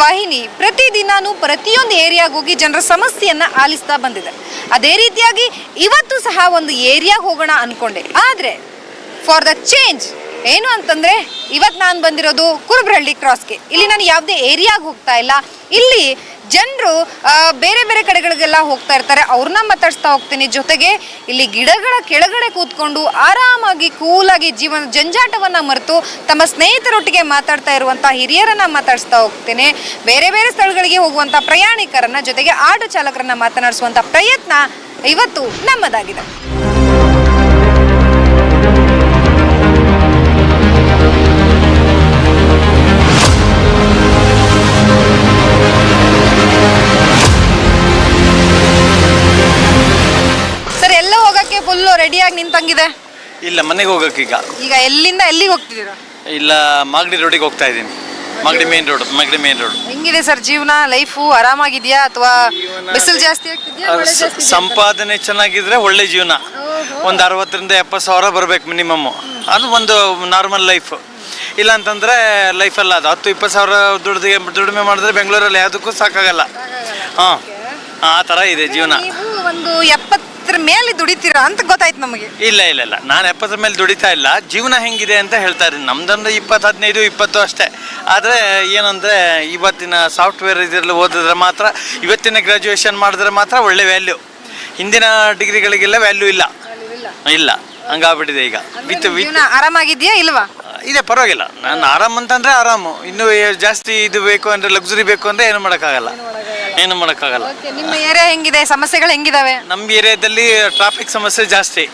ವಾಹಿನಿ ಪ್ರತಿದಿನಾನು ಪ್ರತಿಯೊಂದು ಏರಿಯಾಗ ಹೋಗಿ ಜನರ ಸಮಸ್ಯೆಯನ್ನ ಆಲಿಸ್ತಾ ಬಂದಿದೆ. ಅದೇ ರೀತಿಯಾಗಿ ಇವತ್ತು ಸಹ ಒಂದು ಏರಿಯಾಗೆ ಹೋಗೋಣ ಅನ್ಕೊಂಡೆ. ಆದ್ರೆ ಫಾರ್ ದ ಚೇಂಜ್ ಏನು ಅಂತಂದ್ರೆ ಇವತ್ತು ನಾನು ಬಂದಿರೋದು ಕುರುಬ್ರಹಳ್ಳಿ ಕ್ರಾಸ್ಗೆ ಇಲ್ಲಿ ನಾನು ಯಾವುದೇ ಏರಿಯಾಗೆ ಹೋಗ್ತಾ ಇಲ್ಲ. ಇಲ್ಲಿ ಜನರು ಬೇರೆ ಬೇರೆ ಕಡೆಗಳಿಗೆಲ್ಲ ಹೋಗ್ತಾ ಇರ್ತಾರೆ. ಅವ್ರನ್ನ ಮಾತಾಡಿಸ್ತಾ ಹೋಗ್ತೀನಿ. ಜೊತೆಗೆ ಇಲ್ಲಿ ಗಿಡಗಳ ಕೆಳಗಡೆ ಕೂತ್ಕೊಂಡು ಆರಾಮಾಗಿ, ಕೂಲಾಗಿ ಜೀವನ, ಜಂಜಾಟವನ್ನ ಮರೆತು ತಮ್ಮ ಸ್ನೇಹಿತರೊಟ್ಟಿಗೆ ಮಾತಾಡ್ತಾ ಇರುವಂಥ ಹಿರಿಯರನ್ನ ಮಾತಾಡಿಸ್ತಾ ಹೋಗ್ತೀನಿ. ಬೇರೆ ಬೇರೆ ಸ್ಥಳಗಳಿಗೆ ಹೋಗುವಂಥ ಪ್ರಯಾಣಿಕರನ್ನ, ಜೊತೆಗೆ ಆಟೋ ಚಾಲಕರನ್ನ ಮಾತನಾಡಿಸುವಂಥ ಪ್ರಯತ್ನ ಇವತ್ತು ನಮ್ಮದಾಗಿದೆ. ಇಲ್ಲ ಮನೆಗೆ ಹೋಗಕ್ಕೆ ಈಗ. ಈಗ ಎಲ್ಲಿಂದ ಎಲ್ಲಿಗೆ ಹೋಗ್ತಿದ್ದೀರಾ? ಇಲ್ಲ ಮಾಗಡಿ ರೋಡಿಗೆ ಹೋಗ್ತಾ ಇದ್ದೀನಿ. Magadi main road Magadi main road ಹೆಂಗಿದೆ ಸರ್ ಜೀವನ ಲೈಫು ಆರಾಮಾಗಿದ್ಯಾ ಅಥವಾ ಬಿಸಿಲು ಜಾಸ್ತಿ ಆಗ್ತಿದ್ಯಾ ಮಳೆ ಜಾಸ್ತಿ ಇದೆಯಾ? ಸಂಪಾದನೆ ಚೆನ್ನಾಗಿದ್ರೆ ಒಳ್ಳೆ ಜೀವನ. ಒಂದು ಅರವತ್ತರಿಂದ ಎಪ್ಪತ್ತು ಸಾವಿರ ಬರಬೇಕು ಮಿನಿಮಮ್ ಅದು ಒಂದು ನಾರ್ಮಲ್ ಲೈಫ್ ಇಲ್ಲ ಅಂತಂದ್ರೆ ಲೈಫಲ್ಲ ಅದು. ಹತ್ತು ಇಪ್ಪತ್ತು ಸಾವಿರ ದುಡ್ದು ದುಡಿಮೆ ಮಾಡಿದ್ರೆ ಬೆಂಗಳೂರಲ್ಲಿ ಯಾವುದಕ್ಕೂ ಸಾಕಾಗಲ್ಲ. ಹಾಂ. ಆ ಥರ ಇದೆ ಜೀವನ. ಒಂದು ಒಂದು ಎಪ್ಪತ್ತರ ಮೇಲೆ ದುಡಿತೀರಾ ಅಂತ ಗೊತ್ತಾಯ್ತು ನಮಗೆ. ಇಲ್ಲ ಇಲ್ಲ ಇಲ್ಲ. ನಾನು ಎಪ್ಪತ್ತರ ಮೇಲೆ ದುಡಿತಾ ಇಲ್ಲ. ಜೀವನ ಹೆಂಗಿದೆ ಅಂತ ಹೇಳ್ತಾ ಇದ್ದೀನಿ. ನಮ್ದಂದ್ರೆ ಇಪ್ಪತ್ತು ಹದಿನೈದು ಇಪ್ಪತ್ತು ಅಷ್ಟೇ. ಆದರೆ ಏನಂದರೆ ಇವತ್ತಿನ ಸಾಫ್ಟ್ವೇರ್ ಇದರಲ್ಲಿ ಓದಿದ್ರೆ ಮಾತ್ರ ಇವತ್ತಿನ ಗ್ರ್ಯಾಜುಯೇಷನ್ ಮಾಡಿದ್ರೆ ಮಾತ್ರ ಒಳ್ಳೆ ವ್ಯಾಲ್ಯೂ ಹಿಂದಿನ ಡಿಗ್ರಿಗಳಿಗೆಲ್ಲ ವ್ಯಾಲ್ಯೂ ಇಲ್ಲ. ಇಲ್ಲ. ಹಂಗಾಗ್ಬಿಟ್ಟಿದೆ ಈಗ. ವಿತ್ ವಿತ್ ಜೀವನ ಆರಾಮಾಗಿದ್ಯಾ ಇಲ್ವಾ? ಇದೆ ಪರವಾಗಿಲ್ಲ. ನಾನು ಆರಾಮ್ ಅಂತಂದ್ರೆ ಆರಾಮು. ಇನ್ನು ಏ- ಜಾಸ್ತಿ ಇದು ಬೇಕು ಅಂದರೆ ಲಕ್ಸುರಿ ಬೇಕು ಅಂದರೆ ಏನು ಮಾಡೋಕ್ಕಾಗಲ್ಲ? ಏನು ಮಾಡೋಕ್ಕಾಗಲ್ಲ. ನಿಮ್ಮ ಏರಿಯಾ ಹೆಂಗಿದೆ? ಸಮಸ್ಯೆಗಳು ಹೆಂಗಿದಾವೆ? ನಮ್ಮ ಏರಿಯಾದಲ್ಲಿ ಟ್ರಾಫಿಕ್ ಸಮಸ್ಯೆ ಜಾಸ್ತಿ.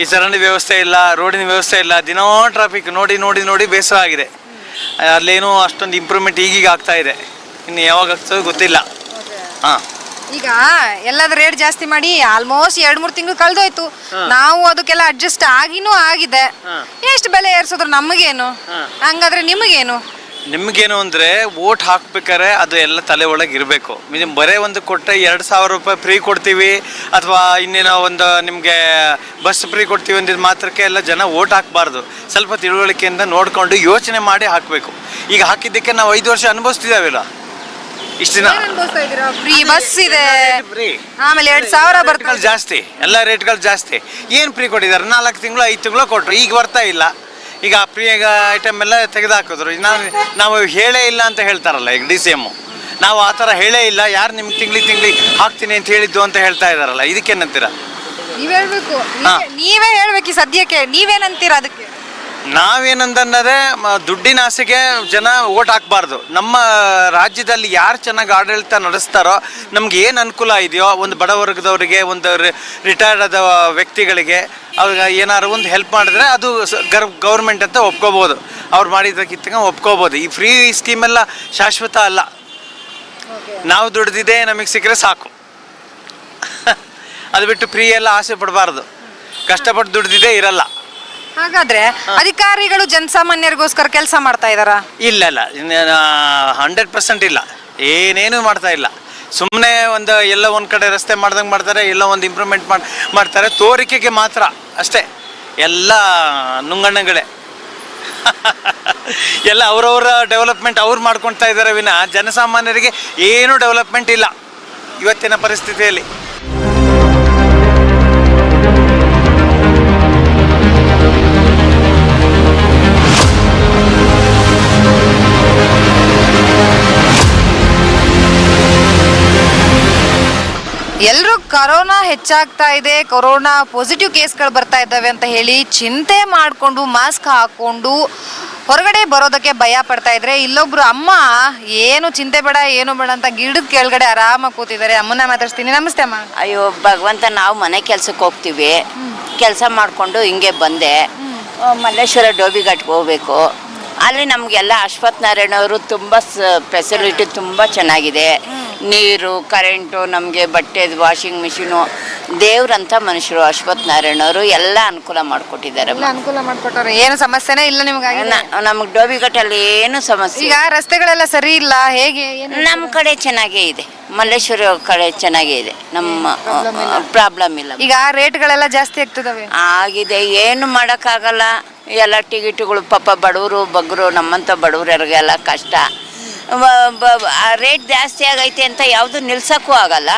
ಈ ಚರಂಡಿ ವ್ಯವಸ್ಥೆ ಇಲ್ಲ ರೋಡಿನ ವ್ಯವಸ್ಥೆ ಇಲ್ಲ. ದಿನೋ ಟ್ರಾಫಿಕ್ ನೋಡಿ ನೋಡಿ ನೋಡಿ ಬೇಸರ ಆಗಿದೆ. ಅಲ್ಲೇನೋ ಅಷ್ಟೊಂದು ಇಂಪ್ರೂವ್ಮೆಂಟ್ ಈಗೀಗ ಆಗ್ತಾ ಇದೆ. ಇನ್ನು ಯಾವಾಗ ಆಗ್ತದೆ ಗೊತ್ತಿಲ್ಲ. ಹಾಂ. ಈಗ ಎಲ್ಲದ ರೇಟ್ ಜಾಸ್ತಿ ಮಾಡಿ ಆಲ್ಮೋಸ್ಟ್ ಎರಡ್ ಮೂರ್ ತಿಂಗಳು ಕಳ್ದೋಯ್ತು. ನಾವು ಅದಕ್ಕೆಲ್ಲ ಅಡ್ಜಸ್ಟ್ ಆಗಿನೂ ಆಗಿದೆ. ಎಷ್ಟು ಬೆಲೆ ಏರ್ಸಿದ್ರು ನಮಗೇನು? ಹಂಗಾದ್ರೆ ನಿಮಗೇನು? ನಿಮಗೇನು ಅಂದರೆ ಓಟ್ ಹಾಕ್ಬೇಕಾದ್ರೆ ಅದು ಎಲ್ಲ ತಲೆ ಒಳಗೆ ಇರಬೇಕು. ನಿಮ್ಮ ಬರೇ ಒಂದು ಕೊಟ್ಟರೆ ಎರಡು ಸಾವಿರ ರೂಪಾಯಿ ಫ್ರೀ ಕೊಡ್ತೀವಿ ಅಥವಾ ಇನ್ನೇನೋ ಒಂದು ನಿಮಗೆ ಬಸ್ ಫ್ರೀ ಕೊಡ್ತೀವಿ ಅಂದಿದ್ದು ಮಾತ್ರಕ್ಕೆ ಎಲ್ಲ ಜನ ಓಟ್ ಹಾಕಬಾರ್ದು. ಸ್ವಲ್ಪ ತಿಳುವಳಿಕೆಯಿಂದ ನೋಡಿಕೊಂಡು ಯೋಚನೆ ಮಾಡಿ ಹಾಕಬೇಕು. ಈಗ ಹಾಕಿದ್ದಕ್ಕೆ ನಾವು ಐದು ವರ್ಷ ಅನುಭವಿಸ್ತಿದ್ದಾವಿಲ್ಲ? ಇಷ್ಟು ದಿನ. ಫ್ರೀ ಬಸ್ ಇದೆ. ಆಮೇಲೆ ಎರಡು ಸಾವಿರ ಬರ್ತಗಳು ಜಾಸ್ತಿ. ಎಲ್ಲ ರೇಟ್ಗಳು ಜಾಸ್ತಿ. ಏನು ಫ್ರೀ ಕೊಟ್ಟಿದ್ದಾರೆ? ನಾಲ್ಕು ತಿಂಗಳು ಐದು ತಿಂಗಳು ಕೊಟ್ಟರು ಈಗ ಬರ್ತಾ ಇಲ್ಲ. ಈಗ ಪ್ರಿಯ ಐಟಮ್ ಎಲ್ಲ ತೆಗೆದು ಹಾಕಿದ್ರು ನಾವು ನಾವು ಹೇಳೇ ಇಲ್ಲ ಅಂತ ಹೇಳ್ತಾರಲ್ಲ ಈಗ ಡಿ ಸಿ ಎಮ್ಮು ನಾವು ಆ ಥರ ಹೇಳೇ ಇಲ್ಲ. ಯಾರು ನಿಮ್ಗೆ ತಿಂಗ್ಳಿ ತಿಂಗ್ಳಿ ಹಾಕ್ತೀನಿ ಅಂತ ಹೇಳಿದ್ದು ಅಂತ ಹೇಳ್ತಾ ಇದ್ದಾರಲ್ಲ ಇದಕ್ಕೇನಂತೀರ ನೀವ್ ಹೇಳ್ಬೇಕು. ನೀವೇ- ನೀವೇ ಹೇಳ್ಬೇಕು ಈ ಸದ್ಯಕ್ಕೆ. ನೀವೇನಂತೀರ ಅದಕ್ಕೆ? ನಾವೇನಂತಂದರೆ ದುಡ್ಡಿನ ಆಸೆಗೆ ಜನ ಓಟ್ ಹಾಕಬಾರ್ದು. ನಮ್ಮ ರಾಜ್ಯದಲ್ಲಿ ಯಾರು ಚೆನ್ನಾಗಿ ಆಡಳಿತ ನಡೆಸ್ತಾರೋ ನಮ್ಗೆ ಏನು ಅನುಕೂಲ ಇದೆಯೋ ಒಂದು ಬಡ ವರ್ಗದವರಿಗೆ ಒಂದು ರಿಟೈರ್ಡ್ ಆದ ವ್ಯಕ್ತಿಗಳಿಗೆ ಅವ್ರಿಗೆ ಏನಾದ್ರು ಒಂದು ಹೆಲ್ಪ್ ಮಾಡಿದ್ರೆ ಅದು ಗರ್ ಗೌರ್ಮೆಂಟ್ ಅಂತ ಒಪ್ಕೋಬೋದು. ಅವ್ರು ಮಾಡಿದ್ದಕ್ಕಿಂತ ಒಪ್ಕೋಬೋದು. ಈ ಫ್ರೀ ಸ್ಕೀಮೆಲ್ಲ ಶಾಶ್ವತ ಅಲ್ಲ. ನಾವು ದುಡ್ದಿದೆ ನಮಗೆ ಸಿಕ್ಕರೆ ಸಾಕು. ಅದು ಬಿಟ್ಟು ಫ್ರೀ ಎಲ್ಲ ಆಸೆ ಪಡಬಾರ್ದು. ಕಷ್ಟಪಟ್ಟು ದುಡ್ದಿದೆ ಇರಲ್ಲ. ಹಾಗಾದ್ರೆ ಅಧಿಕಾರಿಗಳು ಜನಸಾಮಾನ್ಯರಿಗೋಸ್ಕರ ಕೆಲಸ ಮಾಡ್ತಾ ಇದಾರ ಇಲ್ಲ ಇಲ್ಲ. ಹಂಡ್ರೆಡ್ ಪರ್ಸೆಂಟ್ ಇಲ್ಲ. ಏನೇನು ಮಾಡ್ತಾ ಇಲ್ಲ. ಸುಮ್ಮನೆ ಒಂದು ಎಲ್ಲ ಒಂದು ಕಡೆ ರಸ್ತೆ ಮಾಡ್ದಂಗೆ ಮಾಡ್ತಾರೆ ಎಲ್ಲ ಒಂದು ಇಂಪ್ರೂವ್ಮೆಂಟ್ ಮಾಡಿ ಮಾಡ್ತಾರೆ. ತೋರಿಕೆಗೆ ಮಾತ್ರ ಅಷ್ಟೇ. ಎಲ್ಲ ನುಂಗಣ್ಣಗಳೇ. ಎಲ್ಲ ಅವರವರ ಡೆವಲಪ್ಮೆಂಟ್ ಅವ್ರು ಮಾಡ್ಕೊಳ್ತಾ ಇದ್ದಾರೆ ವಿನ. ಜನಸಾಮಾನ್ಯರಿಗೆ ಏನೂ ಡೆವಲಪ್ಮೆಂಟ್ ಇಲ್ಲ. ಇವತ್ತಿನ ಪರಿಸ್ಥಿತಿಯಲ್ಲಿ. ಕರೋನಾ ಹೆಚ್ಚಾಗ್ತಾ ಇದೆ ಕೊರೋನಾ ಪಾಸಿಟಿವ್ ಕೇಸ್ಗಳು ಬರ್ತಾ ಇದ್ದಾವೆ ಅಂತ ಹೇಳಿ ಚಿಂತೆ ಮಾಡಿಕೊಂಡು ಮಾಸ್ಕ್ ಹಾಕೊಂಡು ಹೊರಗಡೆ ಬರೋದಕ್ಕೆ ಭಯ ಪಡ್ತಾ ಇದ್ರೆ ಇಲ್ಲೊಬ್ರು ಅಮ್ಮ ಏನು ಚಿಂತೆ ಬೇಡ ಏನು ಬೇಡ ಅಂತ ಗಿಡದ ಕೆಳಗಡೆ ಆರಾಮಾಗಿ ಕೂತಿದ್ದಾರೆ. ಅಮ್ಮನ ಮಾತಾಡ್ತೀನಿ ನಮಸ್ತೆ ಅಮ್ಮ. ಅಯ್ಯೋ ಭಗವಂತ ನಾವು ಮನೆ ಕೆಲ್ಸಕ್ಕೆ ಹೋಗ್ತೀವಿ. ಕೆಲಸ ಮಾಡಿಕೊಂಡು ಹಿಂಗೆ ಬಂದೆ. ಮಲ್ಲೇಶ್ವರ ಡೋಬಿಘಾಟ್ಗೆ ಹೋಗ್ಬೇಕು. ಅಲ್ಲಿ ನಮಗೆಲ್ಲ ಅಶ್ವಥ್ ನಾರಾಯಣ ಅವರು ತುಂಬ ಫೆಸಿಲಿಟಿ ತುಂಬ ಚೆನ್ನಾಗಿದೆ. ನೀರು ಕರೆಂಟು ನಮಗೆ ಬಟ್ಟೆ ವಾಷಿಂಗ್ ಮಿಷಿನು ದೇವ್ರಂಥ ಮನುಷ್ಯರು ಅಶ್ವಥ್ ನಾರಾಯಣ ಅವರು ಎಲ್ಲ ಅನುಕೂಲ ಮಾಡಿಕೊಟ್ಟಿದ್ದಾರೆ. ಎಲ್ಲ ಅನುಕೂಲ ಮಾಡ್ಕೊಟ್ಟವ್ರೆ. ಏನು ಸಮಸ್ಯೆನೇ ಇಲ್ಲ ನಿಮ್ಗೆ ನಮಗೆ ಡೋಬಿಘಟ್ಟಲ್ಲಿ ಏನು ಸಮಸ್ಯೆ ಈಗ ರಸ್ತೆಗಳೆಲ್ಲ ಸರಿ ಇಲ್ಲ ಹೇಗೆ ನಮ್ಮ ಕಡೆ ಚೆನ್ನಾಗೇ ಇದೆ. ಮಲ್ಲೇಶ್ವರ ಕಡೆ ಚೆನ್ನಾಗೇ ಇದೆ. ನಮ್ಮ ಪ್ರಾಬ್ಲಮ್ ಇಲ್ಲ. ಈಗ ರೇಟ್ಗಳೆಲ್ಲ ಜಾಸ್ತಿ ಆಗ್ತದವೆ. ಆಗಿದೆ. ಏನು ಮಾಡೋಕ್ಕಾಗಲ್ಲ. ಎಲ್ಲ ಟಿಕೆಟ್ಗಳು ಪಾಪ ಬಡವರು ಬಗ್ಗರು ನಮ್ಮಂಥ ಬಡವರಿಗೆಲ್ಲ ಕಷ್ಟ. ರೇಟ್ ಜಾಸ್ತಿ ಆಗೈತೆ ಅಂತ ಯಾವುದು ನಿಲ್ಸೋಕ್ಕೂ ಆಗಲ್ಲ.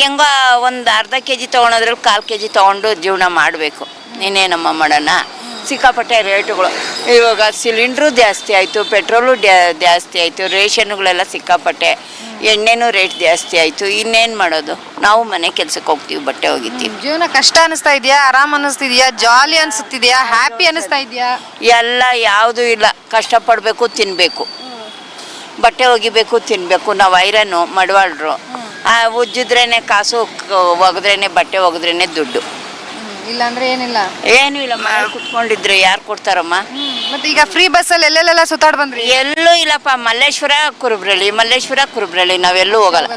ಹೆಂಗೋ ಒಂದು ಅರ್ಧ ಕೆ ಜಿ ತೊಗೊಳೋದ್ರಲ್ಲಿ ಕಾಲು ಕೆ ಜಿ ತೊಗೊಂಡು ಜೀವನ ಮಾಡಬೇಕು. ಇನ್ನೇನಮ್ಮ ಮಾಡೋಣ ಸಿಕ್ಕಾಪಟ್ಟೆ ರೇಟುಗಳು. ಇವಾಗ ಸಿಲಿಂಡ್ರು ಜಾಸ್ತಿ ಆಯಿತು ಪೆಟ್ರೋಲು ಜಾಸ್ತಿ ಆಯಿತು ರೇಷನ್ಗಳೆಲ್ಲ ಸಿಕ್ಕಾಪಟ್ಟೆ. ಎಣ್ಣೆನೂ ರೇಟ್ ಜಾಸ್ತಿ ಆಯಿತು. ಇನ್ನೇನು ಮಾಡೋದು? ನಾವು ಮನೆ ಕೆಲ್ಸಕ್ಕೆ ಹೋಗ್ತೀವಿ ಬಟ್ಟೆ ಒಗಿತೀವಿ. ಜೀವನ ಕಷ್ಟ ಅನಿಸ್ತಾ ಇದೆಯಾ? ಆರಾಮ್ ಅನಿಸ್ತಿದ್ಯಾ? ಜಾಲಿ ಅನಿಸ್ತಿದ್ಯಾ? ಹ್ಯಾಪಿ ಅನಿಸ್ತಾ ಇದೆಯಾ? ಎಲ್ಲ ಯಾವುದೂ ಇಲ್ಲ. ಕಷ್ಟಪಡಬೇಕು ತಿನ್ನಬೇಕು ಬಟ್ಟೆ ಒಗಿಬೇಕು ತಿನ್ನಬೇಕು ನಾವು ಐರನ್ನು ಮಡವಾಳ್ರು. ಉಜ್ಜಿದ್ರೇನೆ ಕಾಸು ಒಗೆದ್ರೇನೆ ಬಟ್ಟೆ ಒಗೆದ್ರೇನೆ ದುಡ್ಡು. ಇಲ್ಲಾಂದ್ರೆ ಏನಿಲ್ಲ. ಏನು ಇಲ್ಲ ಮನೆ ಕುತ್ಕೊಂಡಿದ್ರೆ ಯಾರು ಕೊಡ್ತಾರಮ್ಮ? ಮತ್ತೆ ಈಗ ಫ್ರೀ ಬಸ್ಸಲ್ಲಿ ಎಲ್ಲೆಲ್ಲೆಲ್ಲ ಸುತ್ತಾಡ್ ಬಂದ್ರಿ? ಎಲ್ಲೂ ಇಲ್ಲಪ್ಪ ಮಲ್ಲೇಶ್ವರ ಕುರುಬ್ರಳ್ಳಿ ಮಲ್ಲೇಶ್ವರ ಕುರುಬ್ರಳ್ಳಿ ನಾವೆಲ್ಲೂ ಹೋಗಲ್ಲ?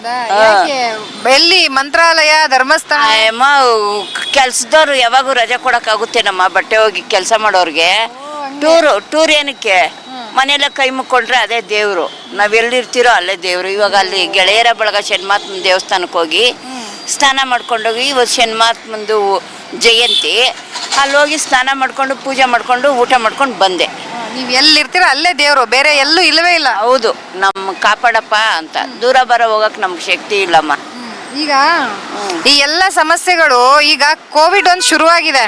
ಎಲ್ಲಿ? ಮಂತ್ರಾಲಯ ಧರ್ಮಸ್ಥಳ? ಅಮ್ಮ ಕೆಲ್ಸದವ್ರು ಯಾವಾಗೂ ರಜೆ ಕೊಡೋಕ್ಕಾಗುತ್ತೇನಮ್ಮ ಬಟ್ಟೆ ಹೋಗಿ ಕೆಲಸ ಮಾಡೋರ್ಗೆ. ಟೂರ್ ಟೂರ್ ಏನಕ್ಕೆ? ಮನೆಯಲ್ಲ ಕೈ ಮುಕ್ಕೊಂಡ್ರೆ ಅದೇ ದೇವರು. ನಾವೆಲ್ಲಿರ್ತೀರೋ ಅಲ್ಲೇ ದೇವರು. ಇವಾಗ ಅಲ್ಲಿ ಗೆಳೆಯರ ಬಳಗ ಶನ್ಮಾತ್ಮನ ದೇವಸ್ಥಾನಕ್ಕೆ ಹೋಗಿ ಸ್ನಾನ ಮಾಡ್ಕೊಂಡೋಗಿ ಇವತ್ತು ಶನ್ಮಾತ್ಮಂದು ಜಯಂತಿ. ಅಲ್ಲೋಗಿ ಹೋಗಿ ಸ್ನಾನ ಮಾಡ್ಕೊಂಡು ಪೂಜೆ ಮಾಡ್ಕೊಂಡು ಊಟ ಮಾಡ್ಕೊಂಡು ಬಂದೆ. ನೀವು ಎಲ್ಲಿರ್ತೀರ ಅಲ್ಲೇ ದೇವರು. ಬೇರೆ ಎಲ್ಲೂ ಇಲ್ಲವೇ ಇಲ್ಲ. ಹೌದು ನಮ್ಮ ಕಾಪಾಡಪ್ಪ ಅಂತ. ದೂರ ಬರ ಹೋಗಕ್ಕೆ ನಮ್ಗೆ ಶಕ್ತಿ ಇಲ್ಲಮ್ಮ. ಈಗ ಈ ಎಲ್ಲ ಸಮಸ್ಯೆಗಳು ಈಗ ಕೋವಿಡ್ ಒಂದು ಶುರುವಾಗಿದೆ.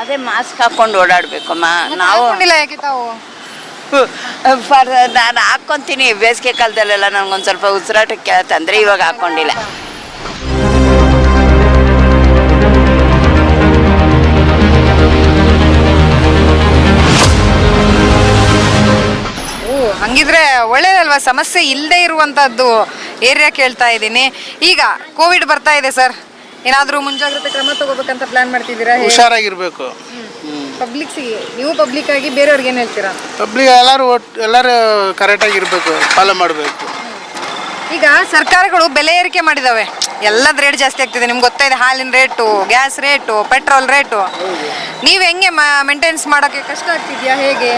ಅದೇ ಮಾಸ್ಕ್ ಹಾಕೊಂಡು ಓಡಾಡ್ಬೇಕಮ್ಮ. ನಾವು ಯಾಕೆ ತಾವು? ಫರ್ ನಾನು ಹಾಕ್ಕೊಂತೀನಿ ಬೇಸಿಗೆ ಕಾಲದಲ್ಲೆಲ್ಲ ನನಗೊಂದು ಸ್ವಲ್ಪ ಉಸಿರಾಟಕ್ಕೆ ತಂದರೆ ಇವಾಗ ಹಾಕ್ಕೊಂಡಿಲ್ಲ ಓ ಹಂಗಿದ್ರೆ ಒಳ್ಳೇದಲ್ವಾ? ಸಮಸ್ಯೆ ಇಲ್ಲದೆ ಇರುವಂತದ್ದು ಏರಿಯಾ ಕೇಳ್ತಾ ಇದ್ದೀನಿ. ಈಗ ಕೋವಿಡ್ ಬರ್ತಾ ಇದೆ ಸರ್ ಏನಾದರೂ ಮುಂಜಾಗ್ರತೆ ಕ್ರಮ ತಗೋಬೇಕಂತ ಪ್ಲಾನ್ ಮಾಡ್ತಿದ್ದೀರಾ? ಹುಷಾರಾಗಿರ್ಬೇಕು. ಪಬ್ಲಿಕ್ಸಿಗೆ ನೀವು ಪಬ್ಲಿಕ್ ಆಗಿ ಬೇರೆಯವ್ರಿಗೆ ಏನು ಹೇಳ್ತೀರಾ? ಪಬ್ಲಿಕ್ ಎಲ್ಲರೂ ಒಟ್ಟು ಎಲ್ಲರೂ ಕರೆಕ್ಟಾಗಿರ್ಬೇಕು ಫಾಲೋ ಮಾಡಬೇಕು. ಈಗ ಸರ್ಕಾರಗಳು ಬೆಲೆ ಏರಿಕೆ ಮಾಡಿದಾವೆ. ಎಲ್ಲದ ರೇಟ್ ಜಾಸ್ತಿ ಆಗ್ತಿದೆ. ನಿಮ್ಗೆ ಗೊತ್ತಾಯಿದೆ ಹಾಲಿನ rate gas rate petrol rate ನೀವು ಹೆಂಗೆ ಮೇಂಟೆನೆನ್ಸ್ ಮಾಡೋಕ್ಕೆ ಕಷ್ಟ ಆಗ್ತಿದ್ಯಾ ಹೇಗೆ?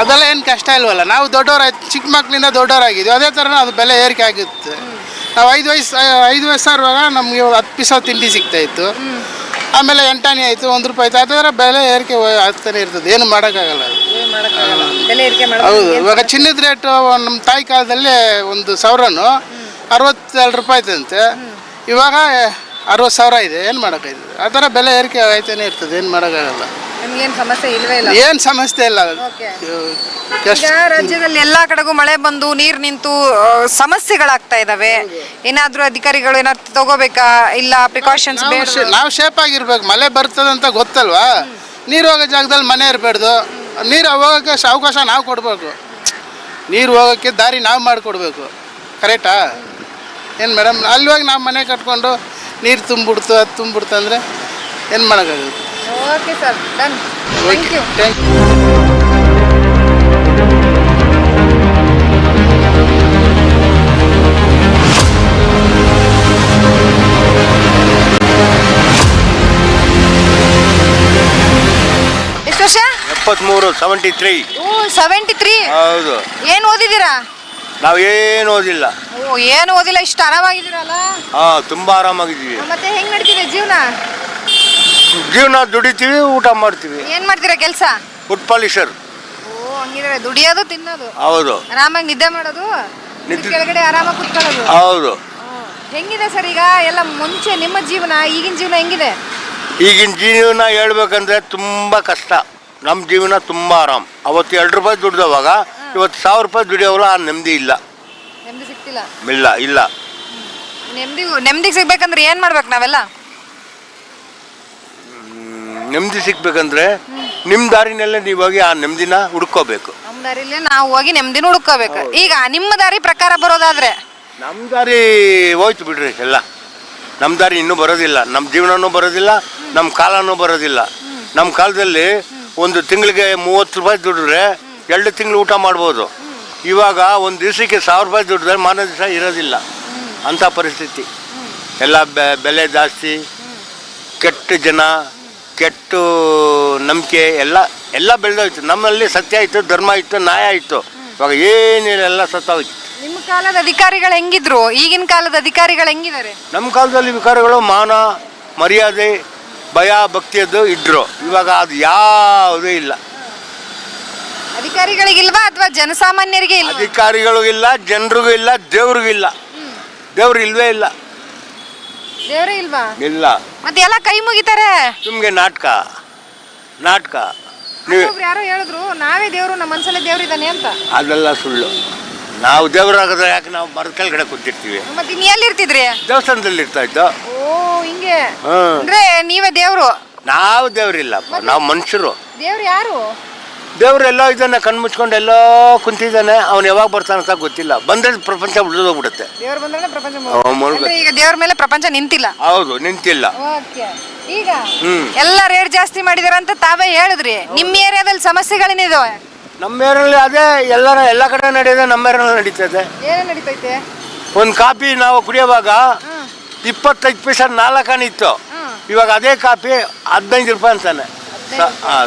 ಅದೆಲ್ಲ ಏನು ಕಷ್ಟ ಇಲ್ವಲ್ಲ ನಾವು ದೊಡ್ಡವರ ಚಿಕ್ಕ ಮಕ್ಕಳಿಂದ ದೊಡ್ಡವರಾಗಿದ್ದೀವಿ ಅದೇ ಥರ ಅದು ಬೆಲೆ ಏರಿಕೆ ಆಗುತ್ತೆ. ನಾವು ಐದು ವಯಸ್ಸು ಐದು ವಯಸ್ಸಾರುವಾಗ ನಮಗೆ ಹತ್ತು ಪೀಸ ತಿಂಡಿ ಸಿಗ್ತಾ ಇತ್ತು. ಆಮೇಲೆ ಎಂಟಾಣಿ ಆಯಿತು ಒಂದು ರೂಪಾಯಿ ಆಯ್ತು. ಅದೇ ಥರ ಬೆಲೆ ಏರಿಕೆ ಆಗ್ತಾನೆ ಇರ್ತದೆ. ಏನು ಮಾಡೋಕ್ಕಾಗಲ್ಲ ಅದು. ಬೆಲೆ ಏರಿಕೆ ಹೌದು. ಇವಾಗ ಚಿನ್ನದ ರೇಟು ನಮ್ಮ ತಾಯಿ ಕಾಲದಲ್ಲಿ ಒಂದು ಸಾವಿರನು ಅರವತ್ತೆರಡು ರೂಪಾಯಿ ಇತ್ತಂತೆ ಇವಾಗ ಅರವತ್ತು ಸಾವಿರ ಇದೆ. ಏನು ಮಾಡೋಕ್ಕಾಯ್ತದೆ? ಆ ಥರ ಬೆಲೆ ಏರಿಕೆ ಆಯ್ತಾನೆ ಇರ್ತದೆ. ಏನು ಮಾಡೋಕ್ಕಾಗಲ್ಲ. ನಿಮ್ಗೇನು ಸಮಸ್ಯೆ ಇಲ್ವೇ ಇಲ್ಲ. ಏನು ಸಮಸ್ಯೆ ಇಲ್ಲ. ಈಗ ರಾಜ್ಯದಲ್ಲಿ ಎಲ್ಲಾ ಕಡೆಗೂ ಮಳೆ ಬಂದು ನೀರು ನಿಂತು ಆ, ಸಮಸ್ಯೆಗಳಾಗ್ತಾ ಇದಾವೆ. ಏನಾದ್ರೂ ಅಧಿಕಾರಿಗಳು ಏನಾದ್ರು ತಗೋಬೇಕಾ? ಇಲ್ಲ ಪ್ರಿಕಾಷನ್ಸ್ ನಾವು ಬೇಡ ಶೇ- ನಾವು ಶೇಪ್ ಆಗಿರ್ಬೇಕು. ಮಳೆ ಬರ್ತದಂತ ಗೊತ್ತಲ್ವಾ? ನೀರು ಹೋಗೋ ಜಾಗದಲ್ಲಿ ಮನೆ ಇರಬಾರ್ದು. ನೀರು ಹೋಗೋಕ್ಕೆ ಶ- ಅವಕಾಶ ನಾವು ಕೊಡಬೇಕು. ನೀರು ಹೋಗೋಕ್ಕೆ ದಾರಿ ನಾವು ಮಾಡಿಕೊಡ್ಬೇಕು. ಕರೆಕ್ಟಾ ಏನು ಮೇಡಮ್ ಅಲ್ಲಿ ಹೋಗಿ ನಾವು ಮನೆ ಕಟ್ಕೊಂಡು ನೀರು ತುಂಬಿಡ್ತು ಅದು ತುಂಬಿಡ್ತು ಅಂದರೆ ಏನು ಮಾಡೋಕ್ಕಾಗುತ್ತೆ? Okay sir done. Thank you thank you ಎಷ್ಟು ವರ್ಷ ಎಪ್ಪತ್ಮೂರು ಸೆವೆಂಟಿ ತ್ರೀ ಓ ಸೆವೆಂಟಿ ತ್ರೀ ಹೌದು. ಏನು ಓದಿದ್ದೀರಾ? ನಾವು ಏನು ಓದಿಲ್ಲ. ಓ ಏನು ಓದಿಲ್ಲ? ಇಷ್ಟು ಆರಾಮಾಗಿದ್ದೀರಲ್ಲ? ತುಂಬಾ ತುಂಬ ಆರಾಮಾಗಿದ್ದೀವಿ. ಮತ್ತೆ ಹೆಂಗ್ ನಡೀತಿದೆ ಜೀವನ? ಜೀವನ ದುಡಿತೀವಿ ಊಟ ಮಾಡ್ತೀವಿ. ಏನ್ ಮಾಡ್ತೀರಾ ಕೆಲಸ? ಫುಡ್ ಪಾಲಿಶರ್ ಓ ಹಂಗಿದ್ರೆ ದುಡಿಯೋದು ತಿನ್ನೋದು. ಹೌದು. ಆರಾಮಾಗಿ ನಿದ್ದೆ ಮಾಡೋದು? ನಿದ್ದೆ- ಕೆಳಗಡೆ ಆರಾಮಾಗಿ ಕುತ್ಕೊಳ್ಳೋದು? ಹೌದು. ಹೆಂಗಿದೆ ಸರ್ ಈಗ ಎಲ್ಲ ಮುಂಚೆ ನಿಮ್ಮ ಜೀವನ ಈಗಿನ ಜೀವನ ಹೆಂಗಿದೆ? ಈಗಿನ ಜೀವನ ಹೇಳ್ಬೇಕಂದ್ರೆ ತುಂಬ ಕಷ್ಟ. ನಮ್ಮ ಜೀವನ ತುಂಬ ಆರಾಮ್. ಅವತ್ತು ಎರಡು ರೂಪಾಯಿ ದುಡ್ದವಾಗ ಇವತ್ತು ಸಾವಿರ ರೂಪಾಯಿ ದುಡಿಯೋವಲ್ಲ ಆ ನೆಮ್ಮದಿ ಇಲ್ಲ. ನೆಮ್ಮದಿ ಸಿಗ್ತಿಲ್ಲ? ಇಲ್ಲ ಇಲ್ಲ. ನೆಮ್ಮದಿ ನೆಮ್ಮದಿ ಸಿಗ್ಬೇಕಂದ್ರೆ ಏನ್ ಮಾಡ್ಬೇಕು ನಾವೆಲ್ಲ? ನೆಮ್ಮದಿ ಸಿಗ್ಬೇಕಂದ್ರೆ ನಿಮ್ಮ ದಾರಿನಲ್ಲೇ ನೀವು ಹೋಗಿ ಆ ನೆಮ್ಮದಿನ ಹುಡ್ಕೋಬೇಕು. ನಮ್ಮ ದಾರಿಲಿ ನಾವು ಹೋಗಿ ನೆಮ್ಮದಿನ ಹುಡುಕೋಬೇಕು. ಈಗ ನಿಮ್ಮ ದಾರಿ ಪ್ರಕಾರ ಬರೋದಾದ್ರೆ? ನಮ್ಮ ದಾರಿ ಹೋಯ್ತು ಬಿಡ್ರಿ ಎಲ್ಲ. ನಮ್ಮ ದಾರಿ ಇನ್ನೂ ಬರೋದಿಲ್ಲ. ನಮ್ಮ ಜೀವನನೂ ಬರೋದಿಲ್ಲ ನಮ್ಮ ಕಾಲನೂ ಬರೋದಿಲ್ಲ. ನಮ್ಮ ಕಾಲದಲ್ಲಿ ಒಂದು ತಿಂಗಳಿಗೆ ಮೂವತ್ತು ರೂಪಾಯಿ ದುಡಿದ್ರೆ ಎರಡು ತಿಂಗಳು ಊಟ ಮಾಡ್ಬೋದು. ಇವಾಗ ಒಂದು ದಿವಸಕ್ಕೆ ಸಾವಿರ ರೂಪಾಯಿ ದುಡಿದ್ರೆ ಮಾರನೇ ದಿವಸ ಇರೋದಿಲ್ಲ. ಅಂಥ ಪರಿಸ್ಥಿತಿ. ಎಲ್ಲ ಬೆಲೆ ಜಾಸ್ತಿ ಕೆಟ್ಟ ಜನ ಕೆಟ್ಟ ನಂಬಿಕೆ ಎಲ್ಲ ಎಲ್ಲ ಬೆಳೆದೋಯ್ತು. ನಮ್ಮಲ್ಲಿ ಸತ್ಯ ಇತ್ತು ಧರ್ಮ ಇತ್ತು ನ್ಯಾಯ ಇತ್ತು. ಇವಾಗ ಏನಿಲ್ಲ ಎಲ್ಲ ಸತ್ತೋಯ್ತು. ನಿಮ್ಮ ಕಾಲದ ಅಧಿಕಾರಿಗಳು ಹೆಂಗಿದ್ರು? ಈಗಿನ ಕಾಲದ ಅಧಿಕಾರಿಗಳು ಹೆಂಗಿದ್ದಾರೆ? ನಮ್ಮ ಕಾಲದಲ್ಲಿ ವಿಕಾರಗಳು ಮಾನ ಮರ್ಯಾದೆ ಭಯ ಭಕ್ತಿಯದ್ದು ಇದ್ರು. ಇವಾಗ ಅದು ಯಾವುದೂ ಇಲ್ಲ. ಅಧಿಕಾರಿಗಳಿಗಿಲ್ವಾ ಅಥವಾ ಜನಸಾಮಾನ್ಯರಿಗೆ ಇಲ್ಲ ಅಧಿಕಾರಿಗಳಿಗೂ ಇಲ್ಲ ಜನರಿಗೂ ಇಲ್ಲ ದೇವ್ರಿಗೂ ಇಲ್ಲ. ದೇವ್ರು ಇಲ್ವೇ ಇಲ್ಲ. ದೇವ್ರೇ ಇಲ್ವಾ? ಇಲ್ಲ. ಮತ್ತೆ ಎಲ್ಲ ಕೈ ಮುಗಿತಾರೆ. ನಿಮಗೆ ನಾಟಕ? ನಾಟಕ. ನೀವು ಒಬ್ರು ಯಾರೋ ಹೇಳಿದ್ರು ನಾವೇ ದೇವ್ರು ನಮ್ಮ ಮನ್ಸಲ್ಲೇ ದೇವ್ರು ಇದ್ದಾನೆ ಅಂತ. ಅದೆಲ್ಲ ಸುಳ್ಳು. ನಾವು ದೇವರಾಗದ್ರೆ ಯಾಕೆ ನಾವು ಮರದ ಕೆಳಗಡೆ ಕೂತಿರ್ತೀವಿ? ಮತ್ತೆ ಇನ್ ಎಲ್ಲಿ ಇರ್ತಿದ್ರಿ ದೇವಸ್ಥಾನದಲ್ಲಿ ಇರ್ತಾ ಇದ್ದೋ ಓ ಹಿಂಗೆ. ಹ್ಮ್. ಅಂದ್ರೆ ನೀವೇ ದೇವ್ರು. ನಾವು ದೇವ್ರಿಲ್ಲ ನಾವು ಮನುಷ್ಯರು. ದೇವ್ರು ಯಾರು? ದೇವ್ರು ಎಲ್ಲೋ ಇದ್ದಾನೆ ಕಣ್ಣು ಮುಚ್ಕೊಂಡು ಎಲ್ಲೋ ಕುಂತಿದ್ದಾನೆ ಅವ್ನು ಯಾವಾಗ ಬರ್ತಾನೆ ಅಂತ ಗೊತ್ತಿಲ್ಲ. ಬಂದ್ರೆ ಪ್ರಪಂಚ ಉಳಿದೋಗ್ಬಿಡುತ್ತೆ. ದೇವರ ಬಂದ್ರೆ ಪ್ರಪಂಚ ಅವ ಮುಳುಗ ಅಂದ್ರೆ ಈಗ ದೇವ್ರ ಮೇಲೆ ಪ್ರಪಂಚ ನಿಂತಿಲ್ಲ. ಹೌದು ನಿಂತಿಲ್ಲ. ಓಕೆ. ಈಗ ಹ್ಮ್. ಎಲ್ಲ ರೇಟ್ ಜಾಸ್ತಿ ಮಾಡಿದಾರ ಅಂತ ತಾವೇ ಹೇಳಿದ್ರಿ. ನಿಮ್ಮ ಏರಿಯಾದಲ್ಲಿ ಸಮಸ್ಯೆಗಳೇನಿದಾವೆ ನಮ್ಮ ಏರಿಯಲ್ಲಿ ಅದೇ ಎಲ್ಲರ ಎಲ್ಲ ಕಡೆ ನಡೆಯೋದೇ ನಮ್ಮ ಏರಿಯಲ್ಲಿ ನಡೀತದೆ. ನಡೀತೈತೆ? ಒಂದು ಕಾಪಿ ನಾವು ಕುಡಿಯೋವಾಗ ಇಪ್ಪತ್ತೈದು ಪೈಸೆ ನಾಲ್ಕಾಣಿ ಇತ್ತು. ಇವಾಗ ಅದೇ ಕಾಪಿ ಹದಿನೈದು ರೂಪಾಯಿ ಅಂತಾನೆ.